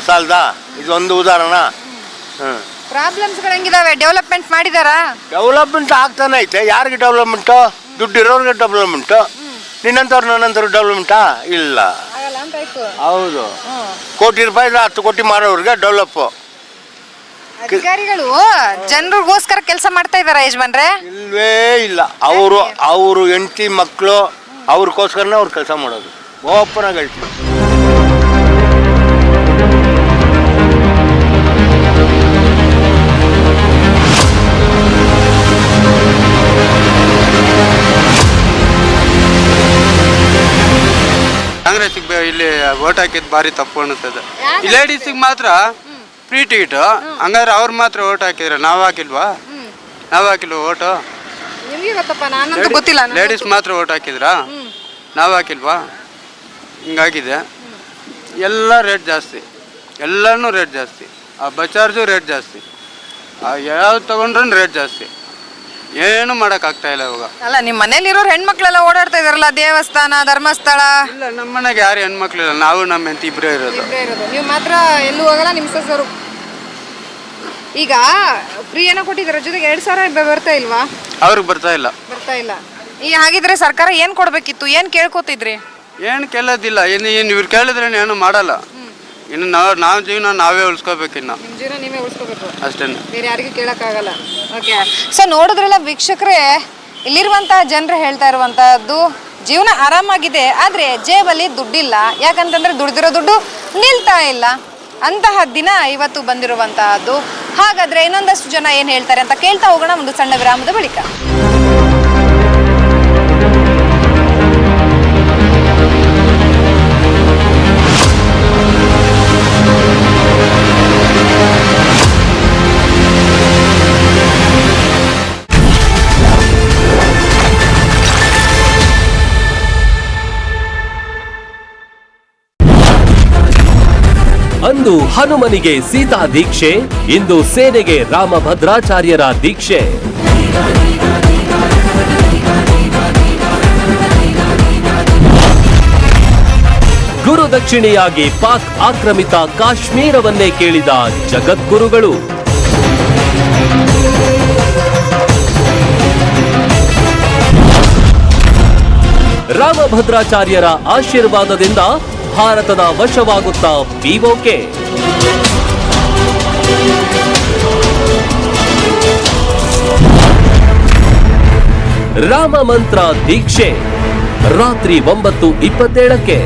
ಸಾಲದಾ? ಇದೊಂದು ಉದಾಹರಣ? ಹ್ಞೂ ಪ್ರಾಬ್ಲಮ್ಸ್ಗಳು ಹೆಂಗಿದಾವೆ? ಡೆವಲಪ್ಮೆಂಟ್ ಮಾಡಿದಾರಾ? ಡೆವಲಪ್ಮೆಂಟ್ ಆಗ್ತಾನೆ ಐತೆ. ಯಾರಿಗೆ ಡೆವಲಪ್ಮೆಂಟು ದುಡ್ಡು ಇರೋರಿಗೆ ಡೆವಲಪ್ಮೆಂಟು ನಿನ್ನಂಥವ್ರು ನನ್ನಂಥವ್ರು ಡೆವಲಪ್ಮೆಂಟಾ ಇಲ್ಲ. ಆಗಲ್ಲ ಅಂತ ಆಯ್ತು. ಹೌದು. ಕೋಟಿ ರೂಪಾಯಿ ಹತ್ತು ಕೋಟಿ ಮಾರೋರಿಗೆ ಡೆವಲಪ್ಪು ಅಧಿಕಾರಿಗಳು ಜನರಿಗೋಸ್ಕರ ಕೆಲಸ ಮಾಡ್ತಾ ಇದಾರ ಯಜಮಾನ್ರೆ? ಇಲ್ವೇ ಇಲ್ಲ. ಅವರು ಅವರು ಹೆಂಡತಿ ಮಕ್ಕಳು ಅವ್ರಿಗೋಸ್ಕರನೇ ಅವ್ರು ಕೆಲಸ ಮಾಡೋದು. ಓಪನ್ ಆಗಿ ಹೇಳ್ತೀನಿ ಇಲ್ಲಿ ಓಟ್ ಹಾಕಿದ್ ಭಾರಿ ತಪ್ಪು ಅನಿಸ್ತದೆ ಈ ಲೇಡೀಸಿಗೆ ಮಾತ್ರ ಫ್ರೀ ಟಿಕೆಟ್ ಹಂಗಾದ್ರೆ ಅವ್ರು ಮಾತ್ರ ಓಟ್ ಹಾಕಿದ್ರೆ ನಾವು ಹಾಕಿಲ್ವಾ? ನಾವು ಹಾಕಿಲ್ವಾ ಓಟು ನಿಮ್ಗೆ ಗೊತ್ತಪ್ಪ ನಾನಂತೂ ಗೊತ್ತಿಲ್ಲ ಲೇಡೀಸ್ ಮಾತ್ರ ಓಟ್ ಹಾಕಿದ್ರಾ? ನಾವು ಹಾಕಿಲ್ವಾ? ಹಿಂಗಾಗಿದೆ. ಎಲ್ಲ ರೇಟ್ ಜಾಸ್ತಿ. ಎಲ್ಲನೂ ರೇಟ್ ಜಾಸ್ತಿ. ಆ ಬಸ್ ಚಾರ್ಜು ರೇಟ್ ಜಾಸ್ತಿ. ಯಾವ್ದು ತೊಗೊಂಡ್ರೂ ರೇಟ್ ಜಾಸ್ತಿ. ಏನು ಮಾಡೋಕ್ಕಾಗ್ತಾ ಇಲ್ಲ ಇವಾಗ. ಅಲ್ಲ ನಿಮ್ಮ ಮನೇಲಿರೋರು ಹೆಣ್ಮಕ್ಳೆಲ್ಲ ಓಡಾಡ್ತಾ ಇದಾರಲ್ಲ ದೇವಸ್ಥಾನ ಧರ್ಮಸ್ಥಳ? ಇಲ್ಲ ನಮ್ಮ ಮನೆಗೆ ಯಾರು ಹೆಣ್ಮಕ್ಳಿಲ್ಲ ನಾವು ನಮ್ಮ ಹೆಂಡತಿ ಇಬ್ಬರೇ ಇರೋದು. ನೀವು ಮಾತ್ರ ಎಲ್ಲೂ ಹೋಗಲ್ಲ ನಿಮ್ಮ ಸಸರು ಈಗ ಫ್ರೀ ಏನೋ ಕೊಟ್ಟಿದ್ದಾರೆ ಜೊತೆಗೆ ಎರಡ್ ಸಾವಿರ ಬ- ಬರ್ತಾ ಇಲ್ವಾ? ಅವ್ರಿಗೆ ಬರ್ತಾ ಇಲ್ಲ. ಬರ್ತಾ ಇಲ್ಲ. ಈ ಹಾಗಿದ್ರೆ ಸರ್ಕಾರ ಏನು ಕೊಡಬೇಕಿತ್ತು? ಏನು ಕೇಳ್ಕೊತಿದ್ರಿ? ಏನು ಕೇಳೋದಿಲ್ಲ. ಏನು ಏನು ಇವ್ರು ಕೇಳಿದ್ರೆ ಏನು ಮಾಡಲ್ಲ. ಇನ್ನು ನಾವು ನಾವು ಜೀವನ ನಾವೇ ಉಳಿಸ್ಕೋಬೇಕಿನ್ನು ನಿಮ್ಮ ಜೀವನ ನೀವೇ ಉಳಿಸ್ಕೋಬೇಕು. ಅಷ್ಟೇ ಬೇರೆ ಯಾರಿಗೂ ಕೇಳಕ್ಕಾಗಲ್ಲ. ಓಕೆ. ಸೊ ನೋಡಿದ್ರೆಲ್ಲ ವೀಕ್ಷಕರೇ ಇಲ್ಲಿರುವಂತಹ ಜನರು ಹೇಳ್ತಾ ಇರುವಂತಹದ್ದು ಜೀವನ ಆರಾಮಾಗಿದೆ ಆದ್ರೆ ಜೇಬಲ್ಲಿ ದುಡ್ಡಿಲ್ಲ. ಯಾಕಂತಂದ್ರೆ ದುಡ್ದಿರೋ ದುಡ್ಡು ನಿಲ್ತಾ ಇಲ್ಲ. ಅಂತಹ ದಿನ ಇವತ್ತು ಬಂದಿರುವಂತಹದ್ದು. ಹಾಗಾದ್ರೆ ಇನ್ನೊಂದಷ್ಟು ಜನ ಏನ್ ಹೇಳ್ತಾರೆ ಅಂತ ಕೇಳ್ತಾ ಹೋಗೋಣ ಒಂದು ಸಣ್ಣ ವಿರಾಮದ ಬಳಿಕ. ಹನುಮನಿಗೆ ಸೀತಾ ದೀಕ್ಷೆ, ಇಂದು ಸೇನೆಗೆ ರಾಮಭದ್ರಾಚಾರ್ಯರ ದೀಕ್ಷೆ. ಗುರುದಕ್ಷಿಣೆಯಾಗಿ ಪಾಕ್ ಆಕ್ರಮಿತ ಕಾಶ್ಮೀರವನ್ನೇ ಕೇಳಿದ ಜಗದ್ಗುರುಗಳು. ರಾಮಭದ್ರಾಚಾರ್ಯರ ಆಶೀರ್ವಾದದಿಂದ ಭಾರತದ ವಶವಾಗುತ್ತಾ ಪಿಒಕೆ ರಾಮ ಮಂತ್ರ ದೀಕ್ಷೆ ರಾತ್ರಿ ಒಂಬತ್ತು ಇಪ್ಪತ್ತೇಳಕ್ಕೆ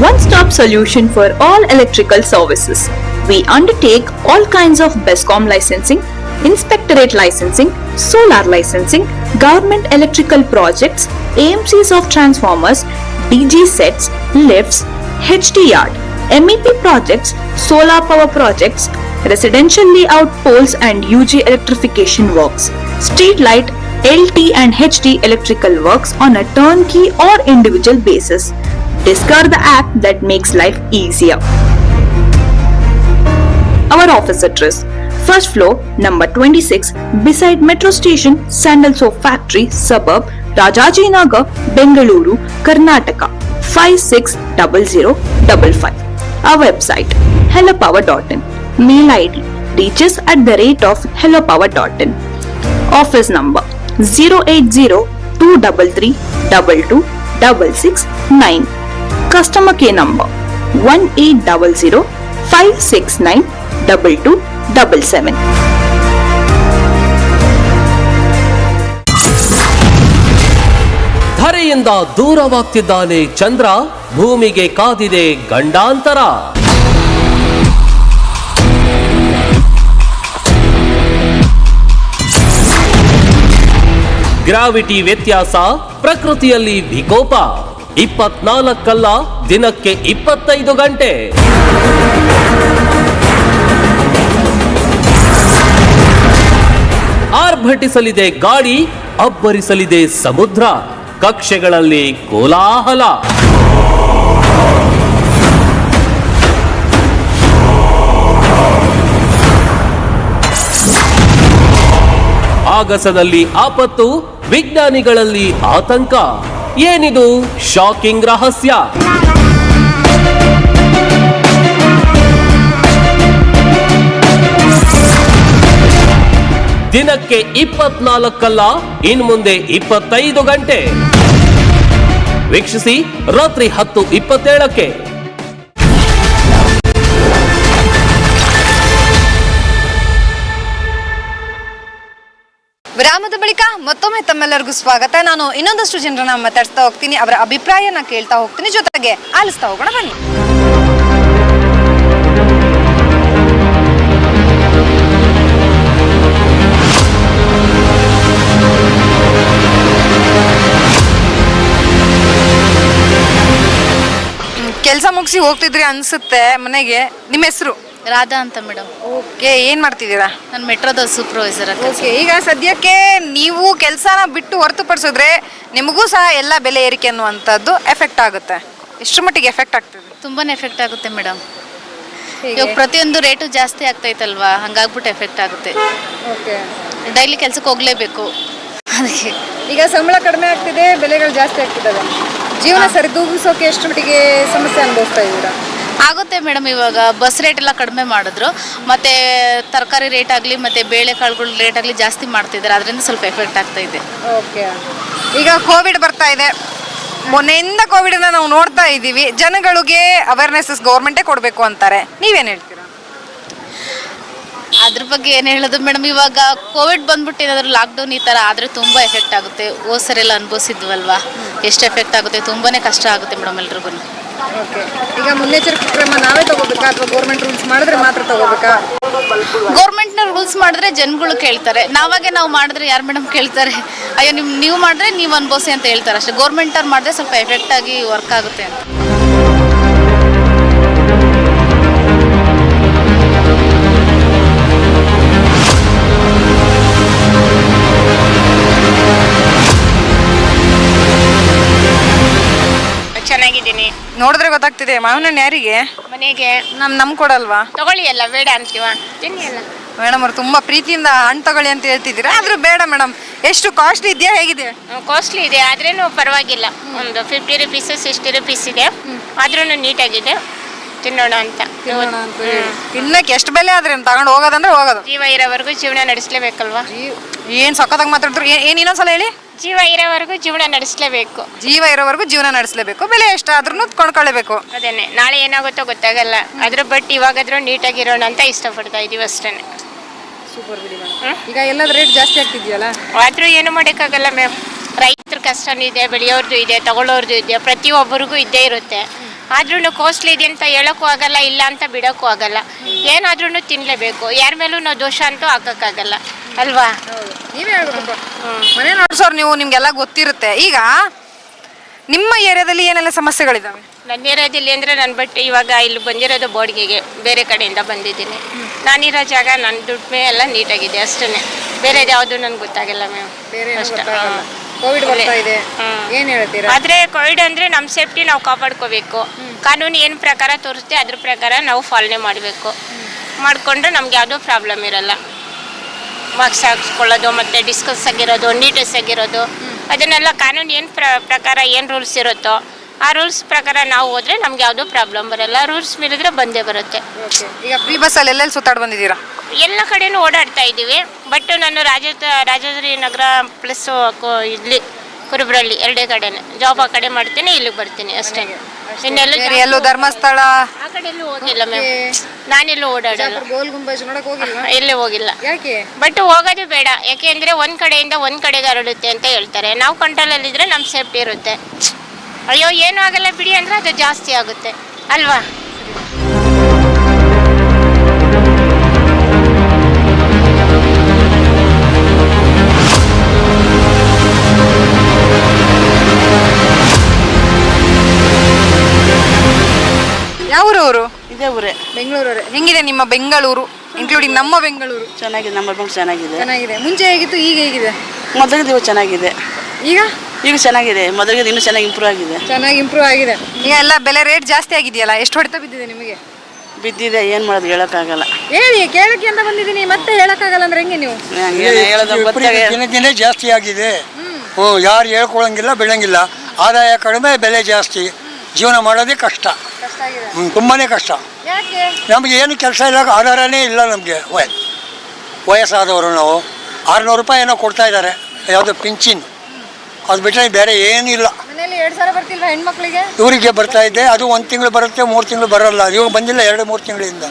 one stop solution for all electrical services. We undertake all kinds of BESCOM licensing, inspectorate licensing, solar licensing, government electrical projects, AMCs of transformers, DG sets, lifts, HD yard, MEP projects, solar power projects, residential layout poles and UG electrification works, street light, LT and HD electrical works on a turnkey or individual basis. Discover the app that makes life easier. Our office address First floor, number 26, beside Metro Station, Sandal Soap Factory, suburb, Rajajinagar Karnataka five six double zero double five uh website hello power dot in mail ID reaches at the rate of hello power dot in office number zero eight zero two double three double two double six nine customer care number one eight double zero five six nine double two double seven ಭೂಮಿಯಿಂದ ದೂರವಾಗ್ತಿದ್ದಾನೆ ಚಂದ್ರ, ಭೂಮಿಗೆ ಕಾದಿದೆ ಗಂಡಾಂತರ. Gravity ವ್ಯತ್ಯಾಸ, ಪ್ರಕೃತಿಯಲ್ಲಿ ವಿಕೋಪ. ಇಪ್ಪತ್ನಾಲ್ಕಲ್ಲ ದಿನಕ್ಕೆ ಇಪ್ಪತ್ತೈದು ಗಂಟೆ. ಆರ್ಭಟಿಸಲಿದೆ ಗಾಳಿ, ಅಬ್ಬರಿಸಲಿದೆ ಸಮುದ್ರ. ಕಕ್ಷೆಗಳಲ್ಲಿ ಕೋಲಾಹಲ. ಆಗಸದಲ್ಲಿ ಆಪತ್ತು ವಿಜ್ಞಾನಿಗಳಲ್ಲಿ ಆತಂಕ. ಏನಿದು ಶಾಕಿಂಗ್ ರಹಸ್ಯ? ದಿನಕ್ಕೆ ಇಪ್ಪತ್ನಾಲ್ಕಲ್ಲ ಇನ್ಮುಂದೆ ಇಪ್ಪತ್ತೈದು ಗಂಟೆ. ವೀಕ್ಷಿಸಿ ರಾತ್ರಿ ಹತ್ತು ಇಪ್ಪತ್ತೇಳಕ್ಕೆ. ವಿರಾಮದ ಬಳಿಕ ಮತ್ತೊಮ್ಮೆ ತಮ್ಮೆಲ್ಲರಿಗೂ ಸ್ವಾಗತ. ನಾನು ಇನ್ನೊಂದಷ್ಟು ಜನರನ್ನ ಮಾತಾಡ್ತಾ ಹೋಗ್ತೀನಿ. ಅವರ ಅಭಿಪ್ರಾಯನ ಕೇಳ್ತಾ ಹೋಗ್ತೀನಿ. ಜೊತೆಗೆ ಆಲಿಸ್ತಾ ಹೋಗೋಣ ಬನ್ನಿ. ಕೆಲಸ ಮುಗಿಸಿ ಹೋಗ್ತಿದ್ರಿ ಅನ್ಸುತ್ತೆ ಮನೆಗೆ. ನಿಮ್ಮ ಹೆಸರು? ರಾಧಾ ಅಂತ ಮೇಡಮ್. ಓಕೆ ಏನ್ ಮಾಡ್ತಿದ್ದೀರಾ? ನಾನು ಮೆಟ್ರೋದ ಸೂಪರ್ವೈಸರ್ ಓಕೆ ಈಗ ಸದ್ಯಕ್ಕೆ ನೀವು ಕೆಲಸನ ಬಿಟ್ಟು ಹೊರತುಪಡಿಸಿದ್ರೆ ನಿಮಗೂ ಸಹ ಎಲ್ಲ ಬೆಲೆ ಏರಿಕೆ ಅನ್ನುವಂಥದ್ದು ಎಫೆಕ್ಟ್ ಆಗುತ್ತೆ. ಎಷ್ಟು ಮಟ್ಟಿಗೆ ಎಫೆಕ್ಟ್ ಆಗ್ತದೆ? ತುಂಬಾ ಎಫೆಕ್ಟ್ ಆಗುತ್ತೆ ಮೇಡಮ್. ಇವಾಗ ಪ್ರತಿಯೊಂದು ರೇಟು ಜಾಸ್ತಿ ಆಗ್ತೈತಲ್ವಾ? ಹಂಗಾಗ್ಬಿಟ್ಟು ಎಫೆಕ್ಟ್ ಆಗುತ್ತೆ. ಓಕೆ. ಡೈಲಿ ಕೆಲ್ಸಕ್ಕೆ ಹೋಗ್ಲೇಬೇಕು. ಅದಕ್ಕೆ ಈಗ ಸಂಬಳ ಕಡಿಮೆ ಆಗ್ತಿದೆ ಬೆಲೆಗಳು ಜಾಸ್ತಿ ಆಗ್ತಿದ್ದಾವೆ. ಜೀವನ ಸರಿದೂಗಿಸೋಕೆ ಎಷ್ಟು ಮಟ್ಟಿಗೆ ಸಮಸ್ಯೆ ಅನುಭವಿಸ್ತಾ ಇದ್ದೀರಾ? ಆಗುತ್ತೆ ಮೇಡಮ್ ಇವಾಗ ಬಸ್ ರೇಟ್ ಎಲ್ಲ ಕಡಿಮೆ ಮಾಡಿದ್ರು. ಮತ್ತೆ ತರಕಾರಿ ರೇಟ್ ಆಗಲಿ ಮತ್ತೆ ಬೇಳೆಕಾಳುಗಳ ರೇಟ್ ಆಗಲಿ ಜಾಸ್ತಿ ಮಾಡ್ತಿದ್ದಾರೆ. ಅದರಿಂದ ಸ್ವಲ್ಪ ಎಫೆಕ್ಟ್ ಆಗ್ತಾ ಇದೆ. ಓಕೆ. ಈಗ ಕೋವಿಡ್ ಬರ್ತಾ ಇದೆ. ಮೊನ್ನೆಯಿಂದ ಕೋವಿಡನ್ನ ನಾವು ನೋಡ್ತಾ ಇದ್ದೀವಿ. ಜನಗಳಿಗೆ ಅವೇರ್ನೆಸಸ್ ಗೌರ್ಮೆಂಟೇ ಕೊಡಬೇಕು ಅಂತಾರೆ. ನೀವೇನು ಹೇಳ್ತೀರಾ? ಅದ್ರ ಬಗ್ಗೆ ಏನು ಹೇಳೋದು ಮೇಡಮ್ ಇವಾಗ ಕೋವಿಡ್ ಬಂದ್ಬಿಟ್ಟು ಏನಾದರೂ ಲಾಕ್ಡೌನ್ ಈ ಥರ ಆದರೆ ತುಂಬ ಎಫೆಕ್ಟ್ ಆಗುತ್ತೆ. ಓ ಸರಿ ಎಲ್ಲ ಅನುಭವಿಸಿದ್ವಲ್ವಾ? ಎಷ್ಟು ಎಫೆಕ್ಟ್ ಆಗುತ್ತೆ? ತುಂಬಾನೇ ಕಷ್ಟ ಆಗುತ್ತೆ ಮೇಡಮ್ ಎಲ್ರಿಗೂ. ಓಕೆ ಈಗ ಮುನ್ನೆಚ್ಚರಿಕೆ ಕ್ರಮ ನಾವೇ ತಗೋಬೇಕಾ? ಅಥವಾ ಗೌರ್ಮೆಂಟ್ ರೂಲ್ಸ್ ಮಾಡಿದ್ರೆ ಮಾತ್ರ ತಗೋಬೇಕಾ? ಗೌರ್ಮೆಂಟ್ನ ರೂಲ್ಸ್ ಮಾಡಿದ್ರೆ ಜನಗಳು ಕೇಳ್ತಾರೆ. ನಾವಾಗೆ ನಾವು ಮಾಡಿದ್ರೆ ಯಾರು ಮೇಡಮ್ ಕೇಳ್ತಾರೆ? ಅಯ್ಯೋ ನಿಮ್ ನೀವು ಮಾಡಿದ್ರೆ ನೀವು ಅನ್ಭವಿಸಿ ಅಂತ ಹೇಳ್ತಾರೆ ಅಷ್ಟೇ. ಗೌರ್ಮೆಂಟ್ ಅವ್ರು ಮಾಡಿದ್ರೆ ಸ್ವಲ್ಪ ಎಫೆಕ್ಟ್ ಆಗಿ ವರ್ಕ್ ಆಗುತ್ತೆ ಅಂತ. ಚೆನ್ನಾಗಿದ್ದೀನಿ. ನೋಡಿದ್ರೆ ಗೊತ್ತಾಗ್ತಿದೆ. ಮಾವಿನ ಹಣ್ಣು ಯಾರಿಗೆ? ಮನೆಗೆ. ನಮ್ ನಮ್ ಕೊಡಲ್ವಾ? ತಗೊಳ್ಳಿ ಅಲ್ಲ ಬೇಡ ಅಂತೀವ. ತಿನ್ನಿ ಅಲ್ಲ ಮೇಡಮ್ ಅವ್ರು ತುಂಬಾ ಪ್ರೀತಿಯಿಂದ ಹಣ್ಣು ತಗೊಳ್ಳಿ ಅಂತ ಹೇಳ್ತಿದ್ದೀರಾ? ಆದ್ರೂ ಬೇಡ ಮೇಡಮ್. ಎಷ್ಟು ಕಾಸ್ಟ್ಲಿ ಇದೆಯಾ ಹೇಗಿದೆ? ಕಾಸ್ಟ್ಲಿ ಇದೆ. ಆದ್ರೂ ಪರವಾಗಿಲ್ಲ. ಒಂದು ಫಿಫ್ಟಿ ರುಪೀಸ್ ಸಿಕ್ಸ್ಟಿ ರುಪೀಸ್ ಇದೆ. ಆದ್ರೂ ನೀಟಾಗಿದೆ. ತಿನ್ನೋಣ ಅಂತ. ತಿನ್ನಕ್ಕೆ ಎಷ್ಟು ಬೆಲೆ ಆದ್ರೆ ತಗೊಂಡು ಹೋಗೋದಂದ್ರೆ ಹೋಗೋದು. ಜೀವ ಇರೋವರೆಗೂ ಜೀವನ ನಡೆಸಲೇಬೇಕಲ್ವಾ? ಏನ್ ಸಖತ್ತಾಗಿ ಮಾತಾಡಿದ್ರು ಏನ್ ಇನ್ನೊಂದ್ಸಲ ಹೇಳಿ. ಜೀವ ಇರೋವರೆಗೂ ಜೀವನ ನಡೆಸಲೇಬೇಕು. ಜೀವ ಇರೋವರೆಗೂ ಜೀವನ ನಡೆಸಲೇಬೇಕು. ಬೆಲೆ ಎಷ್ಟಾದ್ರೂ ಕೊಂಡ್ಕೊಳ್ಳೇಬೇಕು ಅದೇನೆ ನಾಳೆ ಏನಾಗುತ್ತೋ ಗೊತ್ತಾಗಲ್ಲ. ಅದ್ರ ಬಟ್ ಇವಾಗಾದ್ರೂ ನೀಟಾಗಿರೋಣ ಅಂತ ಇಷ್ಟಪಡ್ತಾ ಇದೀವಿ ಅಷ್ಟೇ. ಈಗ ಎಲ್ಲದ ರೇಟ್ ಜಾಸ್ತಿ ಆಗ್ತಿದ್ಯಲ್ಲ? ಆದ್ರೂ ಏನು ಮಾಡೋಕ್ಕಾಗಲ್ಲ ಮ್ಯಾಮ್ ರೈತರ ಕಷ್ಟನೂ ಇದೆ ಬೆಳೆಯೋರ್ದು ಇದೆ ತಗೊಳ್ಳೋರ್ದು ಇದೆ ಪ್ರತಿಯೊಬ್ಬರಿಗೂ ಇದ್ದೇ ಇರುತ್ತೆ. ಆದ್ರೂ ಕಾಸ್ಟ್ಲಿ ಇದೆ ಅಂತ ಹೇಳೋಕ್ಕೂ ಆಗಲ್ಲ ಇಲ್ಲ ಅಂತ ಬಿಡೋಕ್ಕೂ ಆಗಲ್ಲ. ಏನಾದ್ರೂ ತಿನ್ನಲೇಬೇಕು ಯಾರ ಮೇಲೂ ನಾವು ದೋಷ ಅಂತೂ ಹಾಕೋಕ್ಕಾಗಲ್ಲ. ಅಲ್ವಾ? ನೀವೇ ಮನೆ ನೋಡ್ಸೋರು ನೀವು ನಿಮ್ಗೆಲ್ಲ ಗೊತ್ತಿರುತ್ತೆ. ಈಗ ನಿಮ್ಮ ಏರಿಯಾದಲ್ಲಿ ಏನೆಲ್ಲ ಸಮಸ್ಯೆಗಳಿದಾವೆ? ನನ್ನ ಏರಿಯಾದಲ್ಲಿ ಅಂದರೆ ನನ್ನ ಬಟ್ಟೆ ಇವಾಗ ಇಲ್ಲಿ ಬಂದಿರೋದು ಬಾಡಿಗೆಗೆ. ಬೇರೆ ಕಡೆಯಿಂದ ಬಂದಿದ್ದೀನಿ. ನಾನಿರೋ ಜಾಗ ನನ್ನ ದುಡ್ಮೆ ಎಲ್ಲ ನೀಟಾಗಿದೆ ಅಷ್ಟೇ ಬೇರೆ ಯಾವುದು ನನಗೆ ಗೊತ್ತಾಗಿಲ್ಲ ಮ್ಯಾಮ್. ಅಷ್ಟೇ. ಕೋವಿಡ್ ಬರ್ತಾ ಇದೆ. ಏನ್ ಹೇಳ್ತೀರಾ? ಆದ್ರೆ ಕೋವಿಡ್ ಅಂದ್ರೆ ನಮ್ಮ ಸೇಫ್ಟಿ ನಾವು ಕಾಪಾಡ್ಕೋಬೇಕು. ಕಾನೂನು ಏನು ಪ್ರಕಾರ ತೋರಿಸುತ್ತೆ ಅದ್ರ ಪ್ರಕಾರ ನಾವು ಪಾಲನೆ ಮಾಡಬೇಕು. ಮಾಡಿಕೊಂಡ್ರೆ ನಮ್ಗೆ ಯಾವುದೂ ಪ್ರಾಬ್ಲಮ್ ಇರಲ್ಲ. ಮಾರ್ಕ್ಸ್ ಹಾಕ್ಸ್ಕೊಳ್ಳೋದು ಮತ್ತು ಡಿಸ್ಕಸ್ ಆಗಿರೋದು ನೀಟ್ನೆಸ್ ಆಗಿರೋದು. ಅದನ್ನೆಲ್ಲ ಕಾನೂನು ಏನು ಪ್ರ ಪ್ರಕಾರ ಏನು ರೂಲ್ಸ್ ಇರುತ್ತೋ ಆ ರೂಲ್ಸ್ ಪ್ರಕಾರ ನಾವು ಹೋದ್ರೆ ನಮ್ಗೆ ಯಾವುದೂ ಪ್ರಾಬ್ಲಮ್ ಬರಲ್ಲ. ರೂಲ್ಸ್ ಮೀರಿದ್ರೆ ಬಂದೇ ಬರುತ್ತೆ. ಈಗ ಫ್ರೀ ಬಸ್ಸಲ್ಲಿ ಎಲ್ಲೆಲ್ಲಿ ಸುತ್ತಾಡ್ ಬಂದಿದ್ದೀರಾ? ಎಲ್ಲ ಕಡೆನೂ ಓಡಾಡ್ತಾ ಇದ್ದೀವಿ. ಬಟ್ ನಾನು ರಾಜ ರಾಜಾದ್ರಿ ನಗರ ಪ್ಲಸ್ ಇಲ್ಲಿ ಕುರುಬ್ರಳ್ಳಿ ಎರಡೇ ಕಡೆನೆ. ಜಾಬ್ ಆ ಕಡೆ ಮಾಡ್ತೀನಿ ಇಲ್ಲಿಗೆ ಬರ್ತೀನಿ ಅಷ್ಟೇ. ಇನ್ನೆಲ್ಲ ಬೇರೆ ಎಲ್ಲೋ ಧರ್ಮಸ್ಥಳ? ಆ ಕಡೆ ಎಲ್ಲೂ ಹೋಗಿಲ್ಲ ಮ್ಯಾಮ್ ನಾನೆಲ್ಲೂ ಓಡಾಡಲ್ಲ. ಗೋಲ್ ಗುಂಬಜ್ ನೋಡಕ್ ಹೋಗಿಲ್ವಾ? ಎಲ್ಲೂ ಹೋಗಿಲ್ಲ. ಯಾಕೆ? ಬಟ್ ಹೋಗೋದು ಬೇಡ. ಯಾಕೆ ಅಂದ್ರೆ ಒಂದ್ ಕಡೆಯಿಂದ ಒಂದ್ ಕಡೆಗೆ ಹರಡುತ್ತೆ ಅಂತ ಹೇಳ್ತಾರೆ. ನಾವು ಕಂಟ್ರೋಲಲ್ಲಿ ಇದ್ರೆ ನಮ್ ಸೇಫ್ಟಿ ಇರುತ್ತೆ. ಅಯ್ಯೋ ಏನು ಆಗಲ್ಲ ಬಿಡಿ ಅಂದ್ರೆ ಅದು ಜಾಸ್ತಿ ಆಗುತ್ತೆ. ಅಲ್ವಾ? ಯಾವ ಅವರು ಇದೇ ಊರೇ. ಬೆಂಗಳೂರವರೇ. ಹೆಂಗಿದೆ ನಿಮ್ಮ ಬೆಂಗಳೂರು ಇನ್ಕ್ಲೂಡಿಂಗ್ ನಮ್ಮ ಬೆಂಗಳೂರು? ಚೆನ್ನಾಗಿದೆ ನಮ್ಮ ಬೆಂಗಳೂರು ಚೆನ್ನಾಗಿದೆ. ಚೆನ್ನಾಗಿದೆ. ಮುಂಚೆ ಹೇಗಿತ್ತು ಈಗ ಹೇಗಿದೆ? ಮೊದಲ ದಿವಸ ಚೆನ್ನಾಗಿದೆ. ಈಗ? ಈಗ ಚೆನ್ನಾಗಿದೆ. ಮೊದಲಿಗೆ ಇನ್ನೂ ಚೆನ್ನಾಗಿ ಇಂಪ್ರೂವ್ ಆಗಿದೆ. ಚೆನ್ನಾಗಿ ಇಂಪ್ರೂವ್ ಆಗಿದೆ. ಈಗ ಎಲ್ಲ ಬೆಲೆ ರೇಟ್ ಜಾಸ್ತಿ ಆಗಿದೆಯಲ್ಲ ಎಷ್ಟು ಹೊಡೆತ ಬಿದ್ದಿದೆ ನಿಮಗೆ? ಬಿದ್ದಿದೆ ಏನು ಮಾಡೋದು ಹೇಳೋಕ್ಕಾಗಲ್ಲ. ಹೇಳಿ ಕೇಳಕ್ಕೆ ಅಂತ ಬಂದಿದ್ದೀನಿ ಮತ್ತೆ ಹೇಳಕ್ಕಾಗಲ್ಲ ಅಂದ್ರೆ ಹೆಂಗೆ ನೀವು? ದಿನೇ ಹೇಳೋದು ಗೊತ್ತಾಗ ದಿನ ದಿನ ಜಾಸ್ತಿ ಆಗಿದೆ. ಹ್ಞೂ ಯಾರು ಹೇಳ್ಕೊಳಂಗಿಲ್ಲ ಬೆಳಂಗಿಲ್ಲ ಆದಾಯ ಕಡಿಮೆ ಬೆಲೆ ಜಾಸ್ತಿ. ಜೀವನ ಮಾಡೋದೇ ಕಷ್ಟ. ಕಷ್ಟ ಆಗಿದೆ. ಹ್ಞೂ ತುಂಬಾ ಕಷ್ಟ. ಯಾಕೆ? ನಮಗೆ ಏನು ಕೆಲಸ ಇಲ್ಲ ಆಧಾರನೇ ಇಲ್ಲ ನಮಗೆ. ವಯ ವಯಸ್ಸಾದವರು ನಾವು. ಆರುನೂರು ರೂಪಾಯಿ ಏನೋ ಕೊಡ್ತಾ ಇದ್ದಾರೆ. ಯಾವುದು ಪಿಂಚಿನ್. ಅದು ಬಿಟ್ಟರೆ ಬೇರೆ ಏನಿಲ್ಲ ಮನೇಲಿ ಎರಡ್ ಸಾವಿರ ಬರ್ತಿಲ್ವಾ ಹೆಣ್ಮಕ್ಳಿಗೆ? ಇವರಿಗೆ ಬರ್ತಾ ಇದ್ದೆ. ಅದು ಒಂದು ತಿಂಗಳು ಬರುತ್ತೆ ಮೂರು ತಿಂಗಳು ಬರೋಲ್ಲ. ಇವಾಗ ಬಂದಿಲ್ಲ ಎರಡು ಮೂರು ತಿಂಗಳಿಂದ.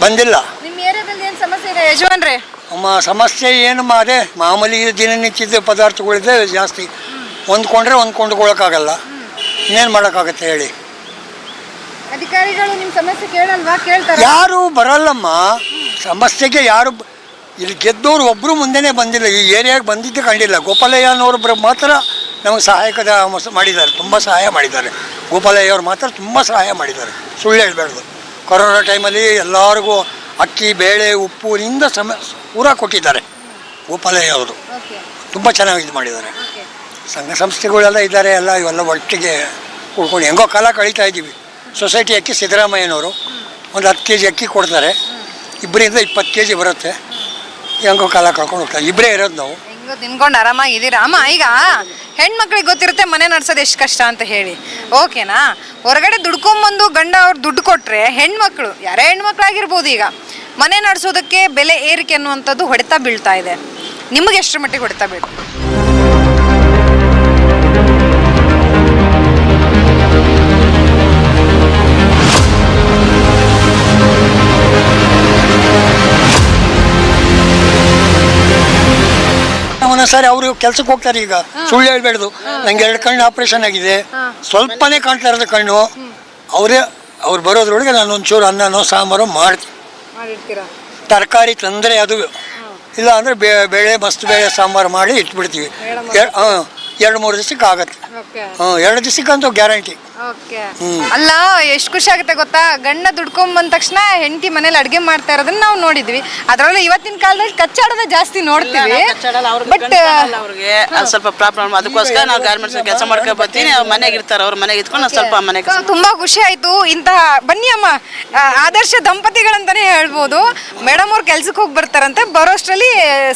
ಬಂದಿಲ್ಲ. ನಿಮ್ಮ ಏರಿಯಾದಲ್ಲಿ ಏನು ಸಮಸ್ಯೆ ಇದೆ ಯಜಮಾನ್ರೆ? ನಮ್ಮ ಸಮಸ್ಯೆ ಏನು ಅದೇ ಮಾಮೂಲಿ ದಿನನಿತ್ಯದ ಪದಾರ್ಥಗಳಿದೆ ಜಾಸ್ತಿ. ಹೊಂದ್ಕೊಂಡ್ರೆ ಹೊಂದ್ಕೊಂಡ್ಕೊಳ್ಳೋಕ್ಕಾಗಲ್ಲ. ಇನ್ನೇನು ಮಾಡೋಕ್ಕಾಗತ್ತೆ ಹೇಳಿ. ಅಧಿಕಾರಿಗಳು ನಿಮ್ಮ ಸಮಸ್ಯೆ ಕೇಳಲ್ವಾ? ಕೇಳ್ತಾರೆ? ಯಾರು ಬರಲ್ಲಮ್ಮ. ಸಮಸ್ಯೆಗೆ ಯಾರು ಇಲ್ಲಿ ಗೆದ್ದವರು ಒಬ್ಬರು ಮುಂದೆನೇ ಬಂದಿಲ್ಲ. ಈ ಏರಿಯಾಗೆ ಬಂದಿದ್ದು ಕಂಡಿಲ್ಲ. ಗೋಪಾಲಯ್ಯನವರು ಮಾತ್ರ ನಮಗೆ ಸಹಾಯಕದ ಮಾಡಿದ್ದಾರೆ. ತುಂಬ ಸಹಾಯ ಮಾಡಿದ್ದಾರೆ. ಗೋಪಾಲಯ್ಯ ಅವ್ರು ಮಾತ್ರ ತುಂಬ ಸಹಾಯ ಮಾಡಿದ್ದಾರೆ. ಸುಳ್ಳು ಹೇಳಬಾರ್ದು. ಕೊರೋನಾ ಟೈಮಲ್ಲಿ ಎಲ್ಲರಿಗೂ ಅಕ್ಕಿ ಬೇಳೆ ಉಪ್ಪುನಿಂದ ಸಮ ಪೂರ ಕೊಟ್ಟಿದ್ದಾರೆ ಗೋಪಾಲಯ್ಯವರು. ತುಂಬ ಚೆನ್ನಾಗಿ ಇದು ಮಾಡಿದ್ದಾರೆ. ಸಂಘ ಸಂಸ್ಥೆಗಳೆಲ್ಲ ಇದ್ದಾರೆ. ಎಲ್ಲ ಇವೆಲ್ಲ ಒಟ್ಟಿಗೆ ಕೂಡ್ಕೊಂಡು ಹೆಂಗೋ ಕಾಲ ಕಳೀತಾ ಇದ್ದೀವಿ. ಸೊಸೈಟಿ ಅಕ್ಕಿ ಸಿದ್ದರಾಮಯ್ಯನವರು. ಒಂದು ಹತ್ತು ಕೆ ಜಿ ಅಕ್ಕಿ ಕೊಡ್ತಾರೆ. ಇಬ್ಬರಿಂದ ಇಪ್ಪತ್ತು ಕೆ ಜಿ ಬರುತ್ತೆ ಹೆಂಗೋ ಕಾಲ ಕಳ್ಕೊಂಡು ಹೋಗ್ತಾ ಇಬ್ಬರೇ ಇರೋದು ನಾವು. ಹೆಂಗೋ ತಿನ್ಕೊಂಡು ಆರಾಮಾಗಿದ್ದೀರಾ? ಅಮ್ಮ, ಈಗ ಹೆಣ್ಮಕ್ಳಿಗೆ ಗೊತ್ತಿರುತ್ತೆ ಮನೆ ನಡ್ಸೋದು ಎಷ್ಟು ಕಷ್ಟ ಅಂತ ಹೇಳಿ. ಓಕೆನಾ? ಹೊರಗಡೆ ದುಡ್ಕೊಂಬಂದು ಗಂಡ ಅವ್ರು ದುಡ್ಡು ಕೊಟ್ಟರೆ ಹೆಣ್ಮಕ್ಳು, ಯಾರೇ ಹೆಣ್ಮಕ್ಳಾಗಿರ್ಬೋದು ಈಗ, ಮನೆ ನಡೆಸೋದಕ್ಕೆ ಬೆಲೆ ಏರಿಕೆ ಅನ್ನುವಂಥದ್ದು ಹೊಡೆತ ಬೀಳ್ತಾ ಇದೆ. ನಿಮಗೆ ಎಷ್ಟರ ಮಟ್ಟಿಗೆ ಹೊಡೆತ ಬೀಳ್ತಾ? ಒಂದೊಂದ್ಸಾರಿ ಅವರು ಕೆಲ್ಸಕ್ಕೆ ಹೋಗ್ತಾರೆ ಈಗ. ಸುಳ್ಳು ಹೇಳ್ಬೇಡ್ದು. ನಂಗೆ ಎರಡು ಕಣ್ಣು ಆಪರೇಷನ್ ಆಗಿದೆ. ಸ್ವಲ್ಪನೇ ಕಾಣ್ತಾ ಇರೋದು ಕಣ್ಣು. ಅವರೇ ಅವ್ರು ಬರೋದ್ರೊಳಗೆ ನಾನು ಒಂಚೂರು ಅನ್ನನೋ ಸಾಂಬಾರು ಮಾಡ್ತೀನಿ. ತರಕಾರಿ ತಂದರೆ ಅದು ಇಲ್ಲ ಅಂದರೆ ಬೇಳೆ ಮಸ್ತ್ ಬೇಳೆ ಸಾಂಬಾರು ಮಾಡಿ ಇಟ್ಬಿಡ್ತೀವಿ. ಹಾಂ. ಎರಡು ಮೂರು ದಿವಸಕ್ಕೆ ಆಗತ್ತೆ. ಎರಡು ದಿವಸಕ್ಕಂತೂ ಗ್ಯಾರಂಟಿ. ಓಕೆ. ಅಲ್ಲ ಎಷ್ಟು ಖುಷಿ ಆಗುತ್ತೆ ಗೊತ್ತಾ? ಗಂಡ ದುಡ್ಕೊಂಡ್ ಬಂದ ತಕ್ಷಣ ಹೆಂಡತಿ ಮನೇಲಿ ಅಡುಗೆ ಮಾಡ್ತಾ ಇರೋದನ್ನ ನಾವು ನೋಡಿದ್ವಿ. ಅದರಲ್ಲೂ ಇವತ್ತಿನ ಕಾಲದಲ್ಲಿ ಕಚ್ಚಾಡೋದ ಜಾಸ್ತಿ ನೋಡ್ತೀವಿ. ಬಟ್ ಅವ್ರಿಗೆ ಸ್ವಲ್ಪ ಪ್ರಾಬ್ಲಮ್ ಅದಕ್ಕೋಸ್ಕರ ನಾವು ಗಾರ್ಮೆಂಟ್ಸ್ ಕೆಲಸ ಮಾಡ್ಕೊಂಡು ಬರ್ತೀನಿ. ಅವ್ರು ಮನೆಗೆ ಇರ್ತಾರೆ ಅವ್ರ ಮನೆಗೆ ಇದ್ಕೊಂಡು ಸ್ವಲ್ಪ ಮನೆಗೆ ತುಂಬಾ ಖುಷಿ ಆಯ್ತು. ಇಂತಹ ಬನ್ನಿ ಅಮ್ಮ. ಆದರ್ಶ ದಂಪತಿಗಳಂತಾನೆ ಹೇಳ್ಬೋದು. ಮೇಡಮ್ ಅವ್ರು ಕೆಲ್ಸಕ್ಕೆ ಹೋಗಿ ಬರ್ತಾರಂತೆ. ಬರೋಷ್ಟರಲ್ಲಿ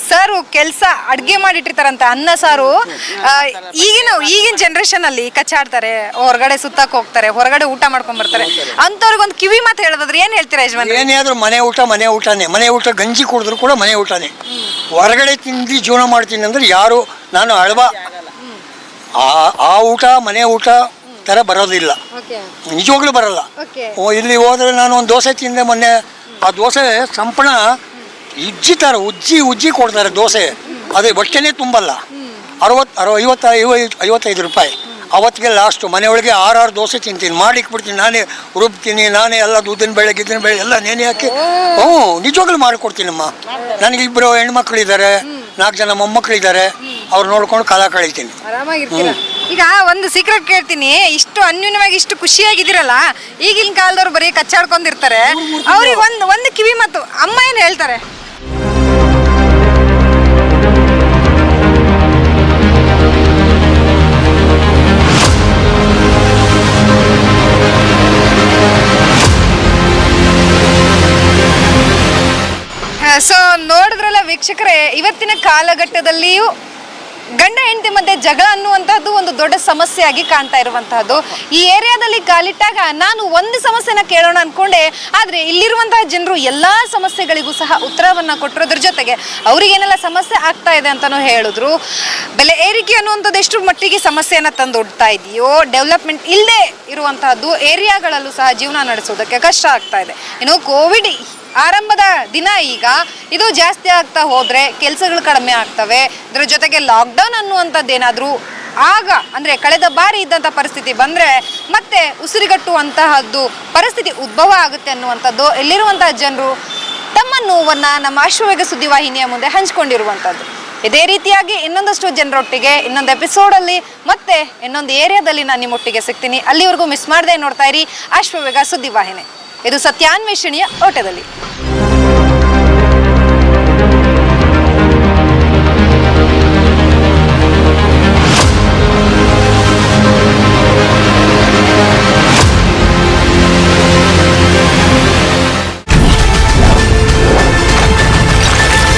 ಸರ್ ಕೆಲಸ ಅಡುಗೆ ಮಾಡಿಟ್ಟಿರ್ತಾರಂತೆ ಅನ್ನ ಸಾರು. ಈಗಿನ ಈಗಿನ ಜನರೇಷನ್ ಅಲ್ಲಿ ಕಚ್ಚಾಡ್ತಾರೆ ಹೊರಗಡೆ ಸುತ್ತಕ್ಕೆ ಹೋಗ್ತಾರೆ ಹೊರಗಡೆ ಊಟ ಮಾಡ್ಕೊಂಡ್ ಬರ್ತಾರೆ. ಅಂತವ್ರಿಗೊಂದು ಕಿವಿ ಮಾತು ಹೇಳೋದಾದ್ರೆ ಏನ್ ಹೇಳ್ತೀರಾ ಯಜಮಾನ್ ಏನೇ ಆದ್ರೂ ಮನೆ ಊಟ ಮನೆ ಊಟನೇ. ಮನೆ ಊಟ ಗಂಜಿ ಕುಡಿದ್ರು ಕೂಡ ಮನೆ ಊಟನೇ. ಹೊರಗಡೆ ತಿಂದು ಜೀವನ ಮಾಡ್ತೀನಿ ಅಂದ್ರೆ ಯಾರು ನಾನು ಅಳವ. ಆ ಆ ಊಟ ಮನೆ ಊಟ ಥರ ಬರೋದಿಲ್ಲ. ನಿಜವಾಗ್ಲೂ ಬರಲ್ಲ. ಓ ಇಲ್ಲಿ ಹೋದ್ರೆ ನಾನು ಒಂದು ದೋಸೆ ತಿಂದೆ ಮೊನ್ನೆ. ಆ ದೋಸೆ ಸಂಪಣ ಉಜ್ಜಿ ಥರ ಉಜ್ಜಿ ಉಜ್ಜಿ ಕೊಡ್ತಾರೆ ದೋಸೆ. ಅದೇ ಹೊಟ್ಟೆನೇ ತುಂಬಲ್ಲ. ಅರವತ್ತು ಅರವ ಐವತ್ತ ಐವತ್ತು ಐವತ್ತೈದು ರೂಪಾಯಿ. ಅವತ್ತಿಗೆ ಲಾಸ್ಟು ಮನೆಯೊಳಗೆ ಆರಾರು ದೋಸೆ ತಿಂತೀನಿ. ಮಾಡಿ ಇಟ್ಬಿಡ್ತೀನಿ ನಾನೇ ರುಬ್ತೀನಿ. ನಾನೇ ಎಲ್ಲ ದುದ್ದಿನ ಬೇಳೆ ಗಿದ್ದಿನ ಬೇಳೆ ಎಲ್ಲ ನೆನೆ ಹಾಕಿ ಹ್ಞೂ ನಿಜವಾಗ್ಲೂ ಮಾಡಿಕೊಡ್ತೀನಮ್ಮ. ನನಗೆ ಇಬ್ಬರು ಹೆಣ್ಮಕ್ಳಿದ್ದಾರೆ. ನಾಲ್ಕು ಜನ ಮೊಮ್ಮಕ್ಕಳಿದ್ದಾರೆ ಅವ್ರು ನೋಡ್ಕೊಂಡು ಕಾಲ ಕಳೀತೀನಿ. ಈಗ ಒಂದು ಸೀಕ್ರೆಟ್ ಕೇಳ್ತೀನಿ. ಇಷ್ಟು ಅನ್ಯೂನ್ಯವಾಗಿ ಇಷ್ಟು ಖುಷಿಯಾಗಿದ್ದೀರಲ್ಲ? ಈಗಿನ ಕಾಲದವ್ರು ಬರೀ ಕಚ್ಚಾಡ್ಕೊಂಡಿರ್ತಾರೆ. ಅವ್ರಿಗೆ ಒಂದು ಒಂದು ಕಿವಿ ಮತ್ತು ಅಮ್ಮ ಏನು ಹೇಳ್ತಾರೆ? ವೀಕ್ಷಕರೇ, ಇವತ್ತಿನ ಕಾಲಘಟ್ಟದಲ್ಲಿಯೂ ಗಂಡ ಹೆಂಡತಿ ಮಧ್ಯೆ ಜಗಳ ಅನ್ನುವಂಥದ್ದು ಒಂದು ದೊಡ್ಡ ಸಮಸ್ಯೆಯಾಗಿ ಕಾಣ್ತಾ ಇರುವಂತಹದ್ದು. ಈ ಏರಿಯಾದಲ್ಲಿ ಕಾಲಿಟ್ಟಾಗ ನಾನು ಒಂದು ಸಮಸ್ಯೆನ ಕೇಳೋಣ ಅನ್ಕೊಂಡೆ, ಆದರೆ ಇಲ್ಲಿರುವಂತಹ ಜನರು ಎಲ್ಲಾ ಸಮಸ್ಯೆಗಳಿಗೂ ಸಹ ಉತ್ತರವನ್ನು ಕೊಟ್ಟಿರೋದ್ರ ಜೊತೆಗೆ ಅವ್ರಿಗೇನೆಲ್ಲ ಸಮಸ್ಯೆ ಆಗ್ತಾ ಇದೆ ಅಂತಾನು ಹೇಳಿದ್ರು. ಬೆಲೆ ಏರಿಕೆ ಅನ್ನುವಂಥದ್ದು ಎಷ್ಟು ಮಟ್ಟಿಗೆ ಸಮಸ್ಯೆಯನ್ನು ತಂದೊಡ್ತಾ ಇದೆಯೋ, ಡೆವಲಪ್ಮೆಂಟ್ ಇಲ್ಲದೆ ಇರುವಂತಹದ್ದು ಏರಿಯಾಗಳಲ್ಲೂ ಸಹ ಜೀವನ ನಡೆಸೋದಕ್ಕೆ ಕಷ್ಟ ಆಗ್ತಾ ಇದೆ. ಇನ್ನು ಕೋವಿಡ್ ಆರಂಭದ ದಿನ ಈಗ ಇದು ಜಾಸ್ತಿ ಆಗ್ತಾ ಹೋದ್ರೆ ಕೆಲಸಗಳು ಕಡಿಮೆ ಆಗ್ತವೆ. ಇದರ ಜೊತೆಗೆ ಲಾಕ್ಡೌನ್ ಅನ್ನುವಂಥದ್ದು ಏನಾದರೂ ಆಗ, ಅಂದ್ರೆ ಕಳೆದ ಬಾರಿ ಇದ್ದಂಥ ಪರಿಸ್ಥಿತಿ ಬಂದ್ರೆ ಮತ್ತೆ ಉಸಿರುಗಟ್ಟುವಂತಹದ್ದು, ಪರಿಸ್ಥಿತಿ ಉದ್ಭವ ಆಗುತ್ತೆ ಅನ್ನುವಂಥದ್ದು ಇಲ್ಲಿರುವಂತಹ ಜನರು ತಮ್ಮ ನೋವನ್ನು, ನಮ್ಮ ಅಶ್ವವೇಗ ಸುದ್ದಿವಾಹಿನಿಯ ಮುಂದೆ ಹಂಚಿಕೊಂಡಿರುವಂಥದ್ದು. ಇದೇ ರೀತಿಯಾಗಿ ಇನ್ನೊಂದಷ್ಟು ಜನರೊಟ್ಟಿಗೆ ಇನ್ನೊಂದು ಎಪಿಸೋಡಲ್ಲಿ ಮತ್ತೆ ಇನ್ನೊಂದು ಏರಿಯಾದಲ್ಲಿ ನಾನು ನಿಮ್ಮೊಟ್ಟಿಗೆ ಸಿಗ್ತೀನಿ. ಅಲ್ಲಿವರೆಗೂ ಮಿಸ್ ಮಾಡದೆ ನೋಡ್ತಾ ಇರಿ ಅಶ್ವವೇಗ ಸುದ್ದಿವಾಹಿನಿ ಇದು ಸತ್ಯಾನ್ವೇಷಣೆಯ ಓಟದಲ್ಲಿ.